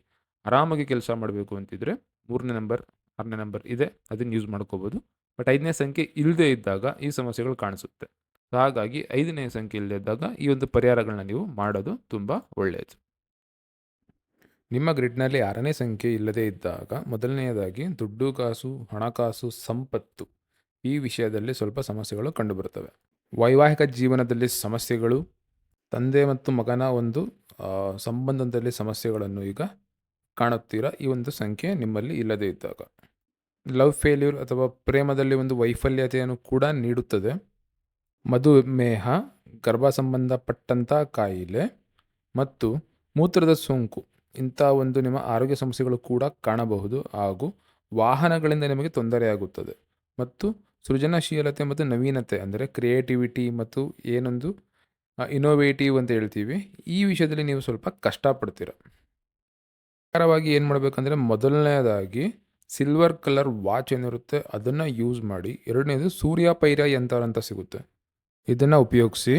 ಆರಾಮಾಗಿ ಕೆಲಸ ಮಾಡಬೇಕು ಅಂತಿದ್ರೆ ಮೂರನೇ ನಂಬರ್ ಆರನೇ ನಂಬರ್ ಇದೆ, ಅದನ್ನು ಯೂಸ್ ಮಾಡ್ಕೋಬೋದು. ಬಟ್ ಐದನೇ ಸಂಖ್ಯೆ ಇಲ್ಲದೇ ಇದ್ದಾಗ ಈ ಸಮಸ್ಯೆಗಳು ಕಾಣಿಸುತ್ತೆ. ಹಾಗಾಗಿ ಐದನೇ ಸಂಖ್ಯೆ ಇಲ್ಲದಿದ್ದಾಗ ಈ ಒಂದು ಪರಿಹಾರಗಳನ್ನ ನೀವು ಮಾಡೋದು ತುಂಬ ಒಳ್ಳೆಯದು ನಿಮ್ಮ ಗ್ರಿಡ್ನಲ್ಲಿ ಆರನೇ ಸಂಖ್ಯೆ ಇಲ್ಲದೇ ಇದ್ದಾಗ ಮೊದಲನೆಯದಾಗಿ ದುಡ್ಡು, ಕಾಸು ಹಣಕಾಸು ಸಂಪತ್ತು ಈ ವಿಷಯದಲ್ಲಿ ಸ್ವಲ್ಪ ಸಮಸ್ಯೆಗಳು ಕಂಡುಬರುತ್ತವೆ. ವೈವಾಹಿಕ ಜೀವನದಲ್ಲಿ ಸಮಸ್ಯೆಗಳು, ತಂದೆ ಮತ್ತು ಮಗನ ಒಂದು ಸಂಬಂಧದಲ್ಲಿ ಸಮಸ್ಯೆಗಳನ್ನು ಈಗ ಕಾಣುತ್ತೀರಾ? ಈ ಒಂದು ಸಂಖ್ಯೆ ನಿಮ್ಮಲ್ಲಿ ಇಲ್ಲದೇ ಇದ್ದಾಗ. ಲವ್ ಫೇಲ್ಯೂರ್ ಅಥವಾ ಪ್ರೇಮದಲ್ಲಿ ಒಂದು ವೈಫಲ್ಯತೆಯನ್ನು ಕೂಡ ನೀಡುತ್ತದೆ. ಮಧುಮೇಹ ಗರ್ಭ ಸಂಬಂಧಪಟ್ಟಂಥ ಕಾಯಿಲೆ ಮತ್ತು ಮೂತ್ರದ ಸೋಂಕು. ಇಂಥ ಒಂದು ನಿಮ್ಮ ಆರೋಗ್ಯ ಸಮಸ್ಯೆಗಳು ಕೂಡ ಕಾಣಬಹುದು ಹಾಗೂ ವಾಹನಗಳಿಂದ ನಿಮಗೆ ತೊಂದರೆಯಾಗುತ್ತದೆ. ಮತ್ತು ಸೃಜನಶೀಲತೆ ಮತ್ತು ನವೀನತೆ ಅಂದರೆ ಕ್ರಿಯೇಟಿವಿಟಿ ಮತ್ತು ಏನೊಂದು ಇನೋವೇಟಿವ್ ಅಂತ ಹೇಳ್ತೀವಿ, ಈ ವಿಷಯದಲ್ಲಿ ನೀವು ಸ್ವಲ್ಪ ಕಷ್ಟಪಡ್ತೀರ. ಪ್ರಕಾರವಾಗಿ ಏನು ಮಾಡಬೇಕಂದ್ರೆ ಮೊದಲನೇದಾಗಿ ಸಿಲ್ವರ್ ಕಲರ್ ವಾಚ್ ಏನಿರುತ್ತೆ ಅದನ್ನು ಯೂಸ್ ಮಾಡಿ. ಎರಡನೇದು ಸೂರ್ಯ ಪೈರ ಯಂತ್ರ ಅಂತ ಸಿಗುತ್ತೆ. ಇದನ್ನು ಉಪಯೋಗಿಸಿ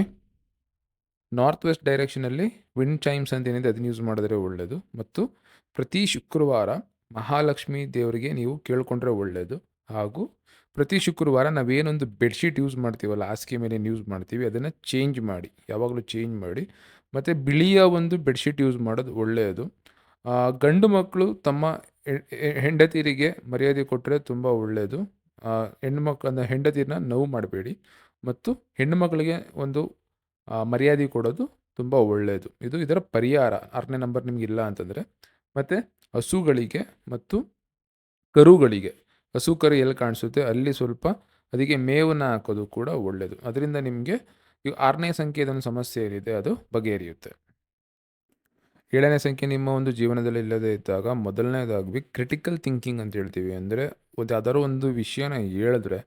ನಾರ್ತ್ ವೆಸ್ಟ್ ಡೈರೆಕ್ಷನಲ್ಲಿ ವಿಂಡ್ ಚೈಮ್ಸ್ ಅಂತ ಏನಿದೆ ಅದನ್ನು ಯೂಸ್ ಮಾಡಿದ್ರೆ ಒಳ್ಳೆಯದು ಮತ್ತು ಪ್ರತಿ ಶುಕ್ರವಾರ ಮಹಾಲಕ್ಷ್ಮಿ ದೇವರಿಗೆ ನೀವು ಕೇಳ್ಕೊಂಡ್ರೆ ಒಳ್ಳೆಯದು ಹಾಗೂ ಪ್ರತಿ ಶುಕ್ರವಾರ ನಾವೇನೊಂದು ಬೆಡ್ಶೀಟ್ ಯೂಸ್ ಮಾಡ್ತೀವಲ್ಲ, ಹಾಸಿಗೆ ಮೇಲೆ ಯೂಸ್ ಮಾಡ್ತೀವಿ, ಅದನ್ನು ಚೇಂಜ್ ಮಾಡಿ, ಯಾವಾಗಲೂ ಚೇಂಜ್ ಮಾಡಿ, ಮತ್ತು ಬಿಳಿಯ ಒಂದು ಬೆಡ್ಶೀಟ್ ಯೂಸ್ ಮಾಡೋದು ಒಳ್ಳೆಯದು ಗಂಡು ಮಕ್ಕಳು ತಮ್ಮ ಹೆ- ಹೆ- ಹೆಂಡತಿಯರಿಗೆ ಮರ್ಯಾದೆ ಕೊಟ್ಟರೆ ತುಂಬ ಒಳ್ಳೆಯದು ಹೆಣ್ಣು ಮಕ್ಕಳನ್ನ ಹೆಂಡತಿರನ್ನ ನೋವು ಮಾಡಬೇಡಿ. ಮತ್ತು ಹೆಣ್ಣುಮಕ್ಕಳಿಗೆ ಒಂದು ಮರ್ಯಾದೆ ಕೊಡೋದು ತುಂಬ ಒಳ್ಳೆಯದು. ಇದು ಇದರ ಪರಿಹಾರ. ಆರನೇ ನಂಬರ್ ನಿಮ್ಗೆ ಇಲ್ಲ ಅಂತಂದರೆ, ಮತ್ತು ಹಸುಗಳಿಗೆ ಮತ್ತು ಕರುಗಳಿಗೆ. ಹಸು ಕರು ಎಲ್ಲಿ ಕಾಣಿಸುತ್ತೆ? ಅಲ್ಲಿ ಸ್ವಲ್ಪ ಅದಕ್ಕೆ ಮೇವನ್ನು ಹಾಕೋದು ಕೂಡ ಒಳ್ಳೆಯದು. ಅದರಿಂದ ನಿಮಗೆ ಈ ಆರನೇ ಸಂಖ್ಯೆ ಇದೊಂದು ಸಮಸ್ಯೆ ಏನಿದೆ, ಅದು ಬಗೆಹರಿಯುತ್ತೆ. ಏಳನೇ ಸಂಖ್ಯೆ ನಿಮ್ಮ ಒಂದು ಜೀವನದಲ್ಲಿ ಇಲ್ಲದೇ ಇದ್ದಾಗ ಮೊದಲನೇದಾಗಿ ಕ್ರಿಟಿಕಲ್ ಥಿಂಕಿಂಗ್ ಅಂತ ಹೇಳ್ತೀವಿ. ಅಂದರೆ ಒಂದು ಯಾವ್ದಾದ್ರು ಒಂದು ವಿಷಯನ ಹೇಳಿದ್ರೆ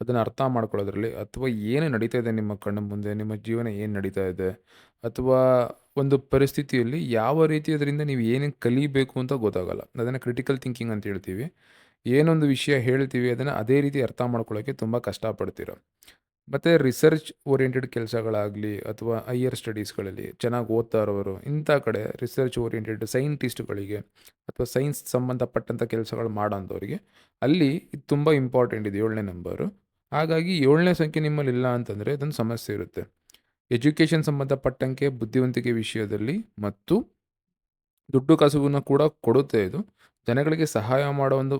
ಅದನ್ನು ಅರ್ಥ ಮಾಡ್ಕೊಳ್ಳೋದ್ರಲ್ಲಿ ಅಥವಾ ಏನು ನಡೀತಾ ಇದೆ ನಿಮ್ಮ ಕಣ್ಣು ಮುಂದೆ, ನಿಮ್ಮ ಜೀವನ ಏನು ನಡೀತಾ ಇದೆ, ಅಥವಾ ಒಂದು ಪರಿಸ್ಥಿತಿಯಲ್ಲಿ ಯಾವ ರೀತಿ ಅದರಿಂದ ನೀವು ಏನೇನು ಕಲಿಬೇಕು ಅಂತ ಗೊತ್ತಾಗಲ್ಲ. ಅದನ್ನು ಕ್ರಿಟಿಕಲ್ ಥಿಂಕಿಂಗ್ ಅಂತ ಹೇಳ್ತೀವಿ. ಏನೊಂದು ವಿಷಯ ಹೇಳ್ತೀವಿ, ಅದನ್ನು ಅದೇ ರೀತಿ ಅರ್ಥ ಮಾಡ್ಕೊಳ್ಳೋಕ್ಕೆ ತುಂಬ ಕಷ್ಟಪಡ್ತೀರ. ಮತ್ತು ರಿಸರ್ಚ್ ಓರಿಯೆಂಟೆಡ್ ಕೆಲಸಗಳಾಗಲಿ ಅಥವಾ ಹೈಯರ್ ಸ್ಟಡೀಸ್ಗಳಲ್ಲಿ ಚೆನ್ನಾಗಿ ಓದ್ತಾ ಇರೋರು, ಇಂಥ ಕಡೆ ರಿಸರ್ಚ್ ಓರಿಯೆಂಟೆಡ್ ಸೈಂಟಿಸ್ಟ್ಗಳಿಗೆ ಅಥವಾ ಸೈನ್ಸ್ ಸಂಬಂಧಪಟ್ಟಂಥ ಕೆಲಸಗಳು ಮಾಡೋಂಥವ್ರಿಗೆ ಅಲ್ಲಿ ಇದು ತುಂಬ ಇಂಪಾರ್ಟೆಂಟ್ ಇದೆ ಏಳನೇ ನಂಬರು ಹಾಗಾಗಿ ಏಳನೇ ಸಂಖ್ಯೆ ನಿಮ್ಮಲ್ಲಿ ಇಲ್ಲ ಅಂತಂದರೆ ಅದೊಂದು ಸಮಸ್ಯೆ ಇರುತ್ತೆ. ಎಜುಕೇಷನ್ ಸಂಬಂಧಪಟ್ಟಂಗೆ ಬುದ್ಧಿವಂತಿಕೆ ವಿಷಯದಲ್ಲಿ ಮತ್ತು ದುಡ್ಡು ಕಸುಬನ್ನು ಕೂಡ ಕೊಡುತ್ತೆ ಇದು. ಜನಗಳಿಗೆ ಸಹಾಯ ಮಾಡೋ ಒಂದು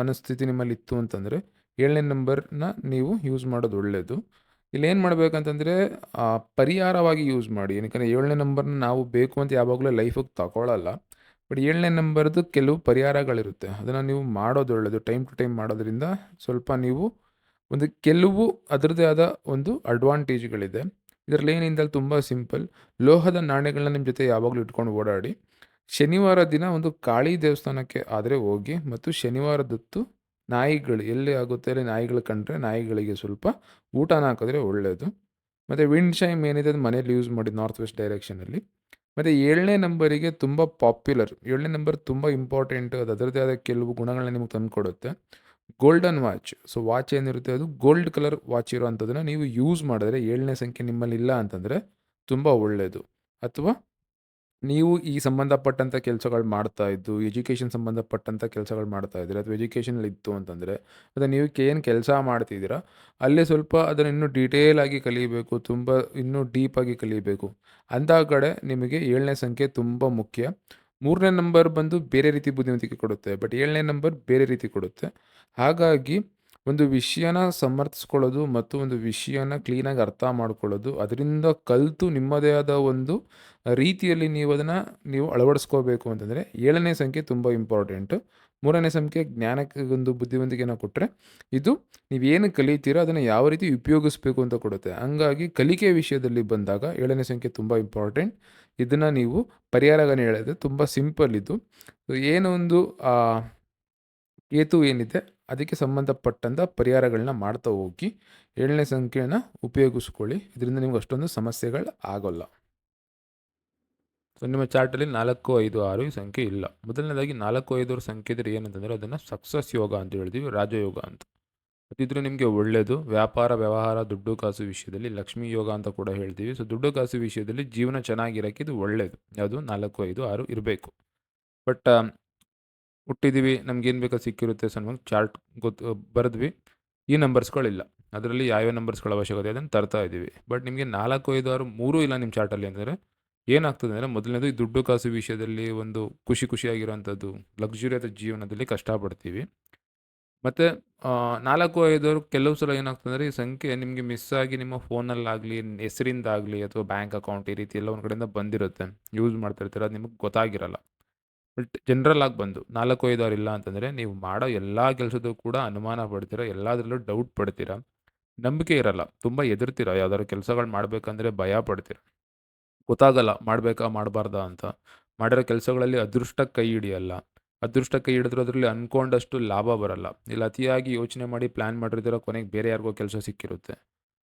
ಮನಸ್ಥಿತಿ ನಿಮ್ಮಲ್ಲಿ ಇತ್ತು ಅಂತಂದರೆ ಏಳನೇ ನಂಬರ್ನ ನೀವು ಯೂಸ್ ಮಾಡೋದು ಒಳ್ಳೆಯದು ಇಲ್ಲೇನು ಮಾಡಬೇಕಂತಂದರೆ ಪರಿಹಾರವಾಗಿ ಯೂಸ್ ಮಾಡಿ. ಏನಕ್ಕೆ ಏಳನೇ ನಂಬರ್ನ ನಾವು ಬೇಕು ಅಂತ ಯಾವಾಗಲೂ ಲೈಫಿಗೆ ತಗೊಳ್ಳಲ್ಲ ಬಟ್ ಏಳನೇ ನಂಬರ್ದು ಕೆಲವು ಪರಿಹಾರಗಳಿರುತ್ತೆ. ಅದನ್ನು ನೀವು ಮಾಡೋದು ಒಳ್ಳೆಯದು ಟೈಮ್ ಟು ಟೈಮ್ ಮಾಡೋದ್ರಿಂದ ಸ್ವಲ್ಪ ನೀವು ಒಂದು ಕೆಲವು ಅದರದೇ ಆದ ಒಂದು ಅಡ್ವಾಂಟೇಜ್ಗಳಿದೆ ಇದರಲ್ಲಿ ಏನಿಂದ ತುಂಬ ಸಿಂಪಲ್ ಲೋಹದ ನಾಣ್ಯಗಳನ್ನ ನಿಮ್ಮ ಜೊತೆ ಯಾವಾಗಲೂ ಇಟ್ಕೊಂಡು ಓಡಾಡಿ. ಶನಿವಾರ ದಿನ ಒಂದು ಕಾಳಿ ದೇವಸ್ಥಾನಕ್ಕೆ ಆದರೆ ಹೋಗಿ ಮತ್ತು ಶನಿವಾರದೊತ್ತು ನಾಯಿಗಳು, ಎಲ್ಲಿ ಆಗುತ್ತೆ ಅಲ್ಲಿ ನಾಯಿಗಳು ಕಂಡ್ರೆ ನಾಯಿಗಳಿಗೆ ಸ್ವಲ್ಪ ಊಟನ ಹಾಕಿದ್ರೆ ಒಳ್ಳೆಯದು ಮತ್ತು ವಿಂಡ್ ಶೈಮ್ ಏನಿದೆ ಅದು ಮನೇಲಿ ಯೂಸ್ ಮಾಡಿ ನಾರ್ತ್ ವೆಸ್ಟ್ ಡೈರೆಕ್ಷನಲ್ಲಿ ಮತ್ತು ಏಳನೇ ನಂಬರಿಗೆ ತುಂಬ ಪಾಪ್ಯುಲರ್ ಏಳನೇ ನಂಬರ್ ತುಂಬ ಇಂಪಾರ್ಟೆಂಟ್ ಅದು ಅದರದೇ ಆದ ಕೆಲವು ಗುಣಗಳನ್ನ ನಿಮಗೆ ತಂದುಕೊಡುತ್ತೆ. ಗೋಲ್ಡನ್ ವಾಚ್ ಸೊ ವಾಚ್ ಏನಿರುತ್ತೆ ಅದು? ಗೋಲ್ಡ್ ಕಲರ್ ವಾಚ್ ಇರೋವಂಥದ್ದನ್ನು ನೀವು ಯೂಸ್ ಮಾಡಿದ್ರೆ ಏಳನೇ ಸಂಖ್ಯೆ ನಿಮ್ಮಲ್ಲಿ ಇಲ್ಲ ಅಂತಂದರೆ ತುಂಬ ಒಳ್ಳೆಯದು ಅಥವಾ ನೀವು ಈ ಸಂಬಂಧಪಟ್ಟಂಥ ಕೆಲಸಗಳು ಮಾಡ್ತಾ ಇದ್ದು ಎಜುಕೇಷನ್ ಸಂಬಂಧಪಟ್ಟಂಥ ಕೆಲಸಗಳು ಮಾಡ್ತಾ ಇದ್ದೀರಾ, ಅಥವಾ ಎಜುಕೇಷನಲ್ಲಿ ಇತ್ತು ಅಂತಂದರೆ ಮತ್ತು ನೀವು ಏನು ಕೆಲಸ ಮಾಡ್ತಿದ್ದೀರಾ, ಅಲ್ಲೇ ಸ್ವಲ್ಪ ಅದನ್ನು ಇನ್ನೂ ಡೀಟೇಲ್ ಆಗಿ ಕಲಿಬೇಕು, ತುಂಬ ಇನ್ನೂ ಡೀಪಾಗಿ ಕಲಿಬೇಕು. ಅಂತಹ ಕಡೆ ನಿಮಗೆ ಏಳನೇ ಸಂಖ್ಯೆ ತುಂಬ ಮುಖ್ಯ. ಮೂರನೇ ನಂಬರ್ ಬಂದು ಬೇರೆ ರೀತಿ ಬುದ್ಧಿವಂತಿಕೆ ಕೊಡುತ್ತೆ ಬಟ್ ಏಳನೇ ನಂಬರ್ ಬೇರೆ ರೀತಿ ಕೊಡುತ್ತೆ. ಹಾಗಾಗಿ ಒಂದು ವಿಷಯನ ಸಮರ್ಥಿಸ್ಕೊಳ್ಳೋದು ಮತ್ತು ಒಂದು ವಿಷಯನ ಕ್ಲೀನಾಗಿ ಅರ್ಥ ಮಾಡ್ಕೊಳ್ಳೋದು, ಅದರಿಂದ ಕಲಿತು ನಿಮ್ಮದೇ ಆದ ಒಂದು ರೀತಿಯಲ್ಲಿ ನೀವು ಅದನ್ನು ನೀವು ಅಳವಡಿಸ್ಕೋಬೇಕು ಅಂತಂದರೆ ಏಳನೇ ಸಂಖ್ಯೆ ತುಂಬ ಇಂಪಾರ್ಟೆಂಟು ಮೂರನೇ ಸಂಖ್ಯೆ ಜ್ಞಾನಕ್ಕೆ ಒಂದು ಬುದ್ಧಿವಂತಿಕೆನ ಕೊಟ್ಟರೆ ಇದು ನೀವೇನು ಕಲಿತೀರೋ ಅದನ್ನು ಯಾವ ರೀತಿ ಉಪಯೋಗಿಸ್ಬೇಕು ಅಂತ ಕೊಡುತ್ತೆ. ಹಂಗಾಗಿ ಕಲಿಕೆ ವಿಷಯದಲ್ಲಿ ಬಂದಾಗ ಏಳನೇ ಸಂಖ್ಯೆ ತುಂಬ ಇಂಪಾರ್ಟೆಂಟ್ ಇದನ್ನು ನೀವು ಪರಿಹಾರಗಳನ್ನು ಹೇಳಿದ್ರೆ ತುಂಬ ಸಿಂಪಲ್ ಇದು ಏನೋ ಒಂದು ಆ, ಕೇತು ಏನಿದೆ ಅದಕ್ಕೆ ಸಂಬಂಧಪಟ್ಟಂಥ ಪರಿಹಾರಗಳನ್ನ ಮಾಡ್ತಾ ಹೋಗಿ ಏಳನೇ ಸಂಖ್ಯೆನ ಉಪಯೋಗಿಸ್ಕೊಳ್ಳಿ. ಇದರಿಂದ ನಿಮ್ಗೆ ಅಷ್ಟೊಂದು ಸಮಸ್ಯೆಗಳು ಆಗೋಲ್ಲ. ಸೊ ನಿಮ್ಮ ಚಾರ್ಟಲ್ಲಿ ನಾಲ್ಕು ಐದು ಆರು ಈ ಸಂಖ್ಯೆ ಇಲ್ಲ. ಮೊದಲನೇದಾಗಿ ನಾಲ್ಕು ಐದರ ಸಂಖ್ಯೆ ಇದ್ರೆ ಏನಂತಂದರೆ ಅದನ್ನು ಸಕ್ಸಸ್ ಯೋಗ ಅಂತ ಹೇಳ್ತೀವಿ ರಾಜಯೋಗ ಅಂತ. ಅದಿದ್ರೆ ನಿಮಗೆ ಒಳ್ಳೆಯದು ವ್ಯಾಪಾರ, ವ್ಯವಹಾರ, ದುಡ್ಡು, ಕಾಸು ವಿಷಯದಲ್ಲಿ ಲಕ್ಷ್ಮೀ ಯೋಗ ಅಂತ ಕೂಡ ಹೇಳ್ತೀವಿ. ಸೊ ದುಡ್ಡು, ಕಾಸು ವಿಷಯದಲ್ಲಿ ಜೀವನ ಚೆನ್ನಾಗಿರೋಕ್ಕೆ ಇದು ಒಳ್ಳೆಯದು ಯಾವುದು? ನಾಲ್ಕು, ಐದು, ಆರು ಇರಬೇಕು. ಬಟ್ ಹುಟ್ಟಿದ್ದೀವಿ ಏನು ಬೇಕೋ ಸಿಕ್ಕಿರುತ್ತೆ ಸಣ್ಣ ಚಾರ್ಟ್ ಗೊತ್ತು ಬರೆದ್ವಿ. ಈ ನಂಬರ್ಸ್ಗಳಿಲ್ಲ. ಅದರಲ್ಲಿ ಯಾವ್ಯಾವ ನಂಬರ್ಸ್ಗಳ ಅವಶ್ಯಕತೆ ಅದನ್ನು ತರ್ತಾ ಇದ್ದೀವಿ ಬಟ್ ನಿಮಗೆ ನಾಲ್ಕು, ಐದು, ಆರು, ಮೂರೂ ಇಲ್ಲ ನಿಮ್ಮ ಚಾರ್ಟಲ್ಲಿ ಅಂದರೆ ಏನಾಗ್ತದೆ ಅಂದರೆ ಮೊದಲನೇದು ಈ ದುಡ್ಡು, ಕಾಸು ವಿಷಯದಲ್ಲಿ ಒಂದು ಖುಷಿ, ಖುಷಿಯಾಗಿರೋವಂಥದ್ದು, ಲಕ್ಸುರಿಯಾದ ಜೀವನದಲ್ಲಿ ಕಷ್ಟಪಡ್ತೀವಿ. ಮತ್ತು ನಾಲ್ಕು ಐದವರು ಕೆಲವು ಸಲ ಏನಾಗ್ತದೆ ಅಂದರೆ, ಈ ಸಂಖ್ಯೆ ನಿಮಗೆ ಮಿಸ್ ಆಗಿ ನಿಮ್ಮ ಫೋನಲ್ಲಾಗಲಿ, ಹೆಸರಿಂದಾಗಲಿ ಅಥವಾ ಬ್ಯಾಂಕ್ ಅಕೌಂಟ್ ಈ ರೀತಿ ಎಲ್ಲ ಒಂದು ಕಡೆಯಿಂದ ಬಂದಿರುತ್ತೆ. ಯೂಸ್ ಮಾಡ್ತಾ ಇರ್ತೀರ, ಅದು ನಿಮಗೆ ಗೊತ್ತಾಗಿರಲ್ಲ. ಬಟ್ ಜನರಲ್ ಆಗಿ ಬಂದು, ನಾಲ್ಕು ಐದು ಆರು ಇಲ್ಲ ಅಂತಂದರೆ, ನೀವು ಮಾಡೋ ಎಲ್ಲ ಕೆಲಸದೂ ಕೂಡ ಅನುಮಾನ ಪಡ್ತೀರ, ಎಲ್ಲದರಲ್ಲೂ ಡೌಟ್ ಪಡ್ತೀರ? ನಂಬಿಕೆ ಇರಲ್ಲ, ತುಂಬ ಎದುರ್ತೀರ ಯಾವ್ದಾದ್ರು ಕೆಲಸಗಳು ಮಾಡಬೇಕಂದ್ರೆ ಭಯ ಪಡ್ತೀರ? ಗೊತ್ತಾಗಲ್ಲ, ಮಾಡಬೇಕಾ, ಮಾಡಬಾರ್ದಾ ಅಂತ. ಮಾಡಿರೋ ಕೆಲಸಗಳಲ್ಲಿ ಅದೃಷ್ಟ ಕೈ ಹಿಡಿಯಲ್ಲ. ಅದೃಷ್ಟ ಕೈ ಹಿಡಿದ್ರೆ ಅದರಲ್ಲಿ ಅಂದ್ಕೊಂಡಷ್ಟು ಲಾಭ ಬರಲ್ಲ. ಇಲ್ಲಿ ಅತಿಯಾಗಿ ಯೋಚನೆ ಮಾಡಿ ಪ್ಲ್ಯಾನ್ ಮಾಡಿರ್ತೀರ ಕೊನೆಗೆ ಬೇರೆ ಯಾರಿಗೋ ಕೆಲಸ ಸಿಕ್ಕಿರುತ್ತೆ.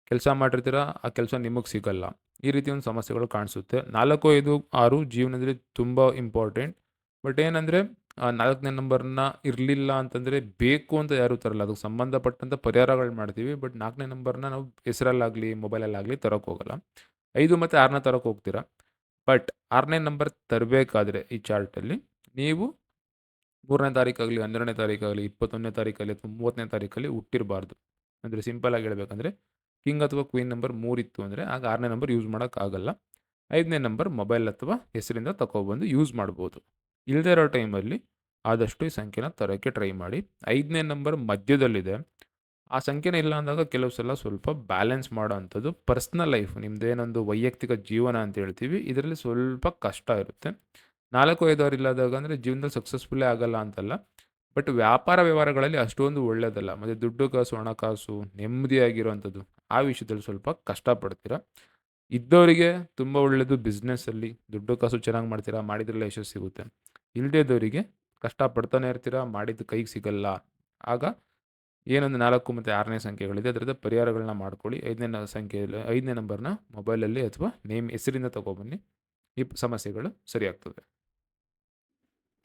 ಕೆಲಸ ಮಾಡಿರ್ತೀರ, ಆ ಕೆಲಸ ನಿಮಗೆ ಸಿಗಲ್ಲ. ಈ ರೀತಿ ಒಂದು ಸಮಸ್ಯೆಗಳು ಕಾಣಿಸುತ್ತೆ. ನಾಲ್ಕು, ಐದು, ಆರು ಜೀವನದಲ್ಲಿ ತುಂಬ ಇಂಪಾರ್ಟೆಂಟ್ ಬಟ್ ಏನಂದರೆ ನಾಲ್ಕನೇ ನಂಬರ್ನ ಇರಲಿಲ್ಲ ಅಂತಂದರೆ ಬೇಕು ಅಂತ ಯಾರೂ ತರಲ್ಲ. ಅದಕ್ಕೆ ಸಂಬಂಧಪಟ್ಟಂಥ ಪರಿಹಾರಗಳು ಮಾಡ್ತೀವಿ. ಬಟ್ ನಾಲ್ಕನೇ ನಂಬರ್ನ ನಾವು ಹೆಸರಲ್ಲಾಗಲಿ ಮೊಬೈಲಲ್ಲಾಗಲಿ ತರೋಕೆ ಹೋಗಲ್ಲ. ಐದು ಮತ್ತು ಆರನ್ನ ತರೋಕೆ ಹೋಗ್ತೀರಾ? ಬಟ್ ಆರನೇ ನಂಬರ್ ತರಬೇಕಾದ್ರೆ ಈ ಚಾರ್ಟಲ್ಲಿ ನೀವು ಮೂರನೇ ತಾರೀಕಾಗಲಿ ಹನ್ನೆರಡನೇ ತಾರೀಕಾಗಲಿ ಇಪ್ಪತ್ತೊಂದನೇ ತಾರೀಕಲ್ಲಿ ಅಥವಾ ಮೂವತ್ತನೇ ತಾರೀಕಲ್ಲಿ ಹುಟ್ಟಿರಬಾರ್ದು. ಅಂದರೆ ಸಿಂಪಲಾಗಿ ಹೇಳಬೇಕಂದ್ರೆ ಕಿಂಗ್ ಅಥವಾ ಕ್ವೀನ್ ನಂಬರ್ ಮೂರಿತ್ತು ಅಂದರೆ ಆಗ ಆರನೇ ನಂಬರ್ ಯೂಸ್ ಮಾಡೋಕ್ಕಾಗಲ್ಲ ಐದನೇ ನಂಬರ್ ಮೊಬೈಲ್ ಅಥವಾ ಹೆಸರಿಂದ ತಗೊಬಂದು ಯೂಸ್ ಮಾಡ್ಬೋದು. ಇಲ್ಲದೇ ಇರೋ ಟೈಮಲ್ಲಿ ಆದಷ್ಟು ಈ ಸಂಖ್ಯೆನ ತರೋಕ್ಕೆ ಟ್ರೈ ಮಾಡಿ. ಐದನೇ ನಂಬರ್ ಮಧ್ಯದಲ್ಲಿದೆ. ಆ ಸಂಖ್ಯೆನೇ ಇಲ್ಲ ಅಂದಾಗ ಕೆಲವು ಸಲ ಸ್ವಲ್ಪ ಬ್ಯಾಲೆನ್ಸ್ ಮಾಡೋ ಅಂಥದ್ದು ಪರ್ಸ್ನಲ್ ಲೈಫ್ ನಿಮ್ಮದೇನೊಂದು ವೈಯಕ್ತಿಕ ಜೀವನ ಅಂತ ಹೇಳ್ತೀವಿ, ಇದರಲ್ಲಿ ಸ್ವಲ್ಪ ಕಷ್ಟ ಇರುತ್ತೆ. ನಾಲ್ಕು ಐದು ಆರು ಇಲ್ಲದಾಗ ಅಂದರೆ ಜೀವನದಲ್ಲಿ ಸಕ್ಸಸ್ಫುಲ್ಲೇ ಆಗಲ್ಲ ಅಂತಲ್ಲ. ಬಟ್ ವ್ಯಾಪಾರ ವ್ಯವಹಾರಗಳಲ್ಲಿ ಅಷ್ಟೊಂದು ಒಳ್ಳೆಯದಲ್ಲ ಮತ್ತು ದುಡ್ಡು ಕಾಸು ಹಣಕಾಸು ನೆಮ್ಮದಿಯಾಗಿರುವಂಥದ್ದು, ಆ ವಿಷಯದಲ್ಲಿ ಸ್ವಲ್ಪ ಕಷ್ಟಪಡ್ತೀರ? ಇದ್ದವರಿಗೆ ತುಂಬ ಒಳ್ಳೆಯದು ಬಿಸ್ನೆಸ್ಸಲ್ಲಿ ದುಡ್ಡು ಕಾಸು ಚೆನ್ನಾಗಿ ಮಾಡ್ತೀರಾ? ಮಾಡಿದ್ರಲ್ಲ ಯಶಸ್ಸು ಸಿಗುತ್ತೆ. ಇಲ್ಲದೇದವರಿಗೆ ಕಷ್ಟಪಡ್ತಾನೆ ಇರ್ತೀರಾ? ಮಾಡಿದ್ದು ಕೈಗೆ ಸಿಗಲ್ಲ. ಆಗ ಏನೊಂದು ನಾಲ್ಕು ಮತ್ತು ಆರನೇ ಸಂಖ್ಯೆಗಳಿದೆ. ಅದರದ ಪರಿಹಾರಗಳನ್ನ ಮಾಡ್ಕೊಳ್ಳಿ. ಐದನೇ ಸಂಖ್ಯೆಯಲ್ಲಿ, ಐದನೇ ನಂಬರ್ನ ಮೊಬೈಲಲ್ಲಿ ಅಥವಾ ನೇಮ್ ಹೆಸರಿಂದ ತೊಗೊಬನ್ನಿ. ಈ ಸಮಸ್ಯೆಗಳು ಸರಿಯಾಗ್ತದೆ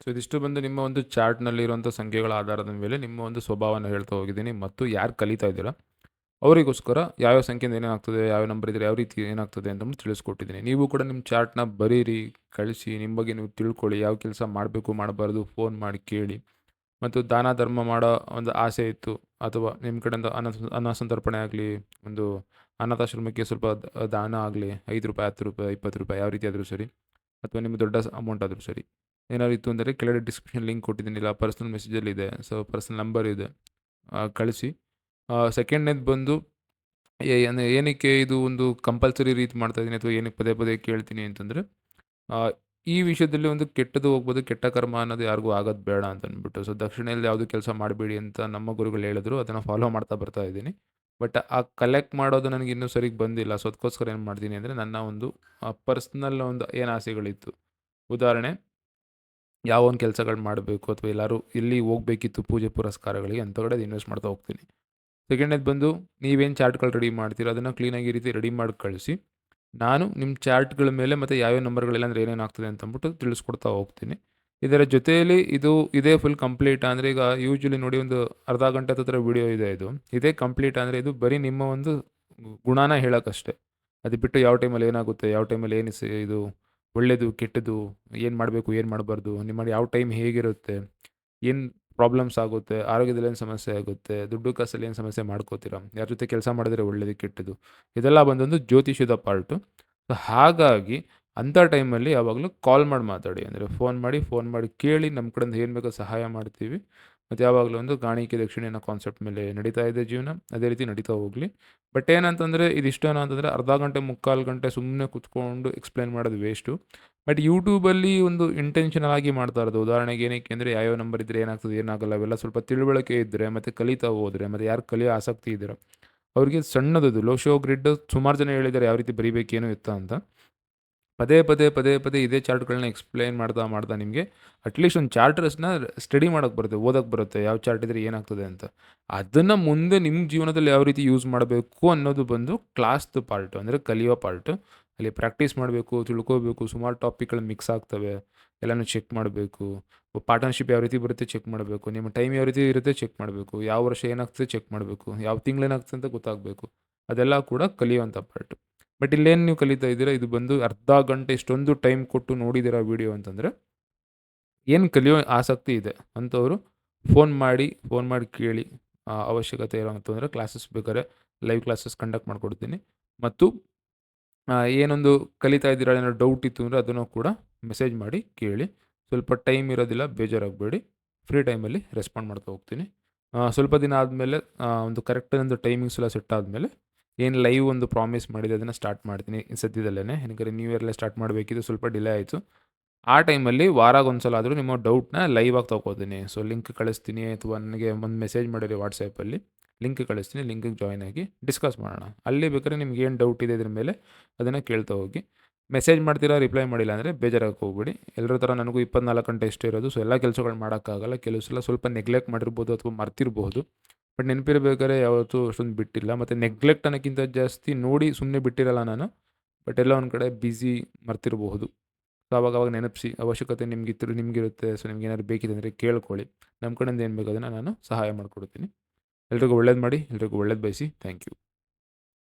ಸೊ ಇದಿಷ್ಟು ಬಂದು ನಿಮ್ಮ ಒಂದು ಚಾರ್ಟ್ನಲ್ಲಿರುವಂಥ ಸಂಖ್ಯೆಗಳ ಆಧಾರದ ಮೇಲೆ ನಿಮ್ಮ ಒಂದು ಸ್ವಭಾವನ ಹೇಳ್ತಾ ಹೋಗಿದ್ದೀನಿ ಮತ್ತು ಯಾರು ಕಲಿತಾ ಇದ್ದೀರಾ, ಅವರಿಗೋಸ್ಕರ ಯಾವ್ಯಾವ ಸಂಖ್ಯೆಯಿಂದ ಏನಾಗ್ತದೆ ಯಾವ ನಂಬರ್ ಇದ್ದರೆ ಯಾವ ರೀತಿ ಏನಾಗ್ತದೆ ಅಂತ ತಿಳಿಸ್ಕೊಟ್ಟಿದ್ದೀನಿ. ನೀವು ಕೂಡ ನಿಮ್ಮ ಚಾರ್ಟ್ನ ಬರೀರಿ, ಕಳಿಸಿ, ನಿಮ್ಮ ಬಗ್ಗೆ ನೀವು ತಿಳ್ಕೊಳ್ಳಿ, ಯಾವ ಕೆಲಸ ಮಾಡಬೇಕು, ಮಾಡಬಾರ್ದು ಫೋನ್ ಮಾಡಿ ಕೇಳಿ. ಮತ್ತು ದಾನ, ಧರ್ಮ ಮಾಡೋ ಒಂದು ಆಸೆ ಇತ್ತು, ಅಥವಾ ನಿಮ್ಮ ಕಡೆಯಿಂದ ಅನ್ನ ಅನ್ನ ಸಂತರ್ಪಣೆ ಆಗಲಿ, ಒಂದು ಅನಾಥಾಶ್ರಮಕ್ಕೆ ಸ್ವಲ್ಪ ದಾನ ಆಗಲಿ, ಐದು ರೂಪಾಯಿ, ಹತ್ತು ರೂಪಾಯಿ, ಇಪ್ಪತ್ತು ರೂಪಾಯಿ, ಯಾವ ರೀತಿ ಆದರೂ ಸರಿ, ಅಥವಾ ನಿಮ್ಮ ದೊಡ್ಡ ಅಮೌಂಟ್ ಆದರೂ ಸರಿ ಏನಾದ್ರು ಇತ್ತು ಅಂದರೆ ಕೆಳಗಡೆ ಡಿಸ್ಕ್ರಿಪ್ಷನ್ ಲಿಂಕ್ ಕೊಟ್ಟಿದ್ದೀನಿ, ಇಲ್ಲ ಪರ್ಸ್ನಲ್ ಮೆಸೇಜಲ್ಲಿ ಇದೆ. ಸೊ ಪರ್ಸ್ನಲ್ ನಂಬರ್ ಇದೆ. ಕಳಿಸಿ. ಸೆಕೆಂಡ್ನೇದು ಬಂದು ಏನಕ್ಕೆ ಇದು ಒಂದು ಕಂಪಲ್ಸರಿ ರೀತಿ ಮಾಡ್ತಾ ಇದ್ದೀನಿ ಅಥವಾ ಏನಕ್ಕೆ ಪದೇ ಪದೇ ಕೇಳ್ತೀನಿ ಅಂತಂದರೆ ಈ ವಿಷಯದಲ್ಲಿ ಒಂದು ಕೆಟ್ಟದ್ದು ಹೋಗ್ಬೋದು, ಕೆಟ್ಟ ಕರ್ಮ ಅನ್ನೋದು ಯಾರಿಗೂ ಆಗೋದು ಬೇಡ ಅಂತ ಅಂದ್ಬಿಟ್ಟು. ಸೊ ದಕ್ಷಿಣೆಯಲ್ಲಿ ಯಾವುದು ಕೆಲಸ ಮಾಡಬೇಡಿ ಅಂತ ನಮ್ಮ ಗುರುಗಳು ಹೇಳಿದ್ರು, ಅದನ್ನು ಫಾಲೋ ಮಾಡ್ತಾ ಬರ್ತಾ ಇದ್ದೀನಿ. ಬಟ್ ಆ ಕಲೆಕ್ಟ್ ಮಾಡೋದು ನನಗೆ ಇನ್ನೂ ಸರಿಗೆ ಬಂದಿಲ್ಲ. ಸೊ ಅದಕ್ಕೋಸ್ಕರ ಏನು ಮಾಡ್ತೀನಿ ಅಂದರೆ ನನ್ನ ಒಂದು ಪರ್ಸ್ನಲ್ ಒಂದು ಏನು ಆಸೆಗಳಿತ್ತು ಉದಾಹರಣೆ ಯಾವ ಒಂದು ಕೆಲಸಗಳು ಮಾಡಬೇಕು ಅಥವಾ ಎಲ್ಲರೂ ಎಲ್ಲಿ ಹೋಗ್ಬೇಕಿತ್ತು ಪೂಜೆ ಪುರಸ್ಕಾರಗಳಿಗೆ ಅಂತ ಕಡೆ ಇನ್ವೆಸ್ಟ್ ಮಾಡ್ತಾ ಹೋಗ್ತೀನಿ. ಸೆಕೆಂಡ್ನೇದು ಬಂದು ನೀವೇನು ಚಾರ್ಟ್ಗಳು ರೆಡಿ ಮಾಡ್ತೀರೋ? ಅದನ್ನು ಕ್ಲೀನಾಗಿ ಈ ರೀತಿ ರೆಡಿ ಮಾಡಿ ಕಳಿಸಿ. ನಾನು ನಿಮ್ಮ ಚಾರ್ಟ್ಗಳ ಮೇಲೆ ಮತ್ತು ಯಾವ್ಯಾವ ನಂಬರ್ಗಳೆಲ್ಲ ಅಂದರೆ ಏನೇನು ಆಗ್ತದೆ ಅಂತ ಅಂದ್ಬಿಟ್ಟು ತಿಳಿಸ್ಕೊಡ್ತಾ ಹೋಗ್ತೀನಿ. ಇದರ ಜೊತೆಯಲ್ಲಿ ಇದು ಇದೇ ಫುಲ್ ಕಂಪ್ಲೀಟ್ ಅಂದರೆ ಈಗ ಯೂಶ್ವಲಿ ನೋಡಿ ಒಂದು ಅರ್ಧ ಗಂಟೆ ಹತ್ರ ವಿಡಿಯೋ ಇದೆ ಇದು. ಇದೇ ಕಂಪ್ಲೀಟ್ ಅಂದರೆ ಇದು ಬರೀ ನಿಮ್ಮ ಒಂದು ಗುಣನ ಹೇಳೋಕ್ಕಷ್ಟೇ ಅದು ಬಿಟ್ಟು ಯಾವ ಟೈಮಲ್ಲಿ ಏನಾಗುತ್ತೆ? ಯಾವ ಟೈಮಲ್ಲಿ ಏನು ಇದು ಒಳ್ಳೆಯದು ಕೆಟ್ಟದ್ದು, ಏನು ಮಾಡಬೇಕು, ಏನು ಮಾಡಬಾರ್ದು ನಿಮ್ಮ ಯಾವ ಟೈಮ್ ಹೇಗಿರುತ್ತೆ, ಏನು ಪ್ರಾಬ್ಲಮ್ಸ್ ಆಗುತ್ತೆ, ಆರೋಗ್ಯದಲ್ಲಿ ಏನು ಸಮಸ್ಯೆ ಆಗುತ್ತೆ, ದುಡ್ಡು ಕಾಸಲ್ಲಿ ಏನು ಸಮಸ್ಯೆ ಮಾಡ್ಕೋತೀರಾ, ಯಾರ ಜೊತೆ ಕೆಲಸ ಮಾಡಿದ್ರೆ ಒಳ್ಳೆಯದು ಕೆಟ್ಟದ್ದು, ಇದೆಲ್ಲ ಬಂದೊಂದು ಜ್ಯೋತಿಷ್ಯದ ಪಾರ್ಟು. ಸೊ ಹಾಗಾಗಿ ಅಂಥ ಟೈಮಲ್ಲಿ ಯಾವಾಗಲೂ ಕಾಲ್ ಮಾಡಿ ಮಾತಾಡಿ, ಅಂದರೆ ಫೋನ್ ಮಾಡಿ ಫೋನ್ ಮಾಡಿ ಕೇಳಿ, ನಮ್ಮ ಕಡೆಯಿಂದ ಏನು ಬೇಕೋ ಸಹಾಯ ಮಾಡ್ತೀವಿ. ಮತ್ತು ಯಾವಾಗಲೂ ಒಂದು ಗಾಣಿಕೆ ದಕ್ಷಿಣ ಅನ್ನೋ ಕಾನ್ಸೆಪ್ಟ್ ಮೇಲೆ ನಡೀತಾ ಇದೆ ಜೀವನ. ಅದೇ ರೀತಿ ನಡೀತಾ ಹೋಗಲಿ. ಬಟ್ ಏನಂತಂದರೆ ಇದಿಷ್ಟೇನೋ ಅಂತಂದರೆ ಅರ್ಧ ಗಂಟೆ, ಮುಕ್ಕಾಲು ಗಂಟೆ ಸುಮ್ಮನೆ ಕುತ್ಕೊಂಡು ಎಕ್ಸ್ಪ್ಲೈನ್ ಮಾಡೋದು ವೇಸ್ಟು ಬಟ್ ಯೂಟ್ಯೂಬಲ್ಲಿ ಒಂದು ಇಂಟೆನ್ಷನಲ್ ಆಗಿ ಮಾಡ್ತಾ ಇರೋದು. ಉದಾಹರಣೆಗೆ ಏನಕ್ಕೆ ಅಂದರೆ ಯಾವ್ಯಾವ ನಂಬರ್ ಇದ್ದರೆ ಏನಾಗ್ತದೆ, ಏನಾಗಲ್ಲ ಅವೆಲ್ಲ ಸ್ವಲ್ಪ ತಿಳುವಳಿಕೆ ಇದ್ದರೆ ಮತ್ತು ಕಲಿತಾ ಹೋದರೆ, ಮತ್ತು ಯಾರು ಕಲಿಯೋ ಆಸಕ್ತಿ ಇದ್ದರೆ ಅವರಿಗೆ ಸಣ್ಣದದು ಲೋ ಶೋ ಗ್ರಿಡ್ ಸುಮಾರು ಜನ ಹೇಳಿದ್ದಾರೆ ಯಾವ ರೀತಿ ಬರೀಬೇಕೇನು ಇತ್ತ ಅಂತ. ಪದೇ ಪದೇ ಪದೇ ಪದೇ ಇದೇ ಚಾರ್ಟ್ಗಳನ್ನ ಎಕ್ಸ್ಪ್ಲೈನ್ ಮಾಡ್ತಾ ಮಾಡ್ತಾ ನಿಮಗೆ ಅಟ್ಲೀಸ್ಟ್ ಒಂದು ಚಾರ್ಟರ್ಸ್ನ ಸ್ಟಡಿ ಮಾಡೋಕ್ಕೆ ಬರುತ್ತೆ ಓದೋಕ್ಕೆ ಬರುತ್ತೆ, ಯಾವ ಚಾರ್ಟ್ ಇದ್ರೆ ಏನಾಗ್ತದೆ ಅಂತ. ಅದನ್ನು ಮುಂದೆ ನಿಮ್ಮ ಜೀವನದಲ್ಲಿ ಯಾವ ರೀತಿ ಯೂಸ್ ಮಾಡಬೇಕು ಅನ್ನೋದು ಬಂದು ಕ್ಲಾಸ್ದು ಪಾರ್ಟ್ ಅಂದರೆ ಕಲಿಯೋ ಪಾರ್ಟು ಅಲ್ಲಿ ಪ್ರಾಕ್ಟೀಸ್ ಮಾಡಬೇಕು, ತಿಳ್ಕೋಬೇಕು, ಸುಮಾರು ಟಾಪಿಕ್ಗಳು ಮಿಕ್ಸ್ ಆಗ್ತವೆ, ಎಲ್ಲನೂ ಚೆಕ್ ಮಾಡಬೇಕು ಪಾರ್ಟ್ನರ್ಶಿಪ್ ಯಾವ ರೀತಿ ಬರುತ್ತೆ ಚೆಕ್ ಮಾಡಬೇಕು, ನಿಮ್ಮ ಟೈಮ್ ಯಾವ ರೀತಿ ಇರುತ್ತೆ ಚೆಕ್ ಮಾಡಬೇಕು, ಯಾವ ವರ್ಷ ಏನಾಗ್ತದೆ ಚೆಕ್ ಮಾಡಬೇಕು, ಯಾವ ತಿಂಗಳೇನಾಗ್ತದೆ ಅಂತ ಗೊತ್ತಾಗಬೇಕು. ಅದೆಲ್ಲ ಕೂಡ ಕಲಿಯುವಂಥ ಪಾರ್ಟು ಬಟ್ ಇಲ್ಲೇನು ನೀವು ಕಲಿತಾ ಇದ್ದೀರಾ? ಇದು ಬಂದು ಅರ್ಧ ಗಂಟೆ ಇಷ್ಟೊಂದು ಟೈಮ್ ಕೊಟ್ಟು ನೋಡಿದ್ದೀರಾ ವಿಡಿಯೋ ಅಂತಂದರೆ, ಏನು ಕಲಿಯೋ ಆಸಕ್ತಿ ಇದೆ ಅಂಥವರು ಫೋನ್ ಮಾಡಿ ಫೋನ್ ಮಾಡಿ ಕೇಳಿ ಅವಶ್ಯಕತೆ ಇರೋ ಅಂತಂದರೆ ಕ್ಲಾಸಸ್ ಬೇಕಾದ್ರೆ ಲೈವ್ ಕ್ಲಾಸಸ್ ಕಂಡಕ್ಟ್ ಮಾಡಿಕೊಡ್ತೀನಿ. ಮತ್ತು ಏನೊಂದು ಕಲಿತಾ ಇದ್ದೀರಾ ಏನೋ ಡೌಟ್ ಇತ್ತು ಅಂದರೆ ಅದನ್ನು ಕೂಡ ಮೆಸೇಜ್ ಮಾಡಿ ಕೇಳಿ. ಸ್ವಲ್ಪ ಟೈಮ್ ಇರೋದಿಲ್ಲ, ಬೇಜಾರಾಗಬೇಡಿ. ಫ್ರೀ ಟೈಮಲ್ಲಿ ರೆಸ್ಪಾಂಡ್ ಮಾಡ್ತಾ ಹೋಗ್ತೀನಿ. ಸ್ವಲ್ಪ ದಿನ ಆದಮೇಲೆ ಒಂದು ಕರೆಕ್ಟ್ ಒಂದು ಟೈಮಿಂಗ್ಸ್ ಎಲ್ಲ ಸೆಟ್ ಆದಮೇಲೆ ಏನು ಲೈವ್ ಒಂದು ಪ್ರಾಮಿಸ್ ಮಾಡಿದೆ, ಅದನ್ನು ಸ್ಟಾರ್ಟ್ ಮಾಡ್ತೀನಿ. ಸದ್ಯದಲ್ಲೇ ಏನಕ್ಕೆ ನ್ಯೂ ಇಯರ್ಲೇ ಸ್ಟಾರ್ಟ್ ಮಾಡಬೇಕಿದ್ದು ಸ್ವಲ್ಪ ಡಿಲೇ ಆಯಿತು. ಆ ಟೈಮಲ್ಲಿ ವಾರಾಗ ಒಂದು ಸಲ ಆದರೂ ನಿಮ್ಮ ಡೌಟ್ನ ಲೈವ್ ಆಗಿ ತೊಗೋತೀನಿ. ಸೊ ಲಿಂಕ್ ಕಳಿಸ್ತೀನಿ ಅಥವಾ ನನಗೆ ಒಂದು ಮೆಸೇಜ್ ಮಾಡಿರಿ ವಾಟ್ಸಪ್ಪಲ್ಲಿ ಲಿಂಕ್ ಕಳಿಸ್ತೀನಿ ಲಿಂಕಿಗೆ ಜಾಯ್ನ್ ಆಗಿ ಡಿಸ್ಕಸ್ ಮಾಡೋಣ. ಅಲ್ಲಿ ಬೇಕಾದ್ರೆ ನಿಮ್ಗೆ ಏನು ಡೌಟ್ ಇದೆ ಇದ್ರ ಮೇಲೆ ಅದನ್ನು ಕೇಳ್ತಾ ಹೋಗಿ. ಮೆಸೇಜ್ ಮಾಡ್ತೀರಾ ರಿಪ್ಲೈ ಮಾಡಿಲ್ಲ ಅಂದರೆ ಬೇಜಾರಾಗಿ ಹೋಗ್ಬಿಡಿ. ಎಲ್ಲರ ಥರ ನನಗೂ ಇಪ್ಪತ್ನಾಲ್ಕು ಗಂಟೆ ಇಷ್ಟೇ ಇರೋದು. ಸೊ ಎಲ್ಲ ಕೆಲಸಗಳು ಮಾಡೋಕ್ಕಾಗಲ್ಲ. ಕೆಲವು ಸಲ ಸ್ವಲ್ಪ ನೆಗ್ಲೆಕ್ಟ್ ಮಾಡಿರ್ಬೋದು ಅಥವಾ ಮರ್ತಿರ್ಬೋದು. ಬಟ್ ನೆನಪಿರ್ಬೇಕಾದ್ರೆ ಯಾವತ್ತೂ ಅಷ್ಟೊಂದು ಬಿಟ್ಟಿಲ್ಲ. ಮತ್ತು ನೆಗ್ಲೆಕ್ಟ್ ಅನ್ನೋಕ್ಕಿಂತ ಜಾಸ್ತಿ ನೋಡಿ ಸುಮ್ಮನೆ ಬಿಟ್ಟಿರಲ್ಲ ನಾನು. ಬಟ್ ಎಲ್ಲ ಒಂದು ಕಡೆ ಬ್ಯುಸಿ ಮರ್ತಿರಬಹುದು. ಸೊ ಅವಾಗ ಅವಾಗ ನೆನಪಿಸಿ ಅವಶ್ಯಕತೆ ನಿಮ್ಗಿತ್ತು ನಿಮಗಿರುತ್ತೆ. ಸೊ ನಿಮ್ಗೆ ಏನಾದ್ರು ಬೇಕಿದೆ ಅಂದರೆ ಕೇಳ್ಕೊಳ್ಳಿ. ನಮ್ಮ ಕಡೆಯಿಂದ ಏನು ಬೇಕು ಅದನ್ನು ನಾನು ಸಹಾಯ ಮಾಡಿಕೊಡ್ತೀನಿ. ಎಲ್ರಿಗೂ ಒಳ್ಳೇದು ಮಾಡಿ, ಎಲ್ರಿಗೂ ಒಳ್ಳೇದು ಬಯಸಿ. Thank you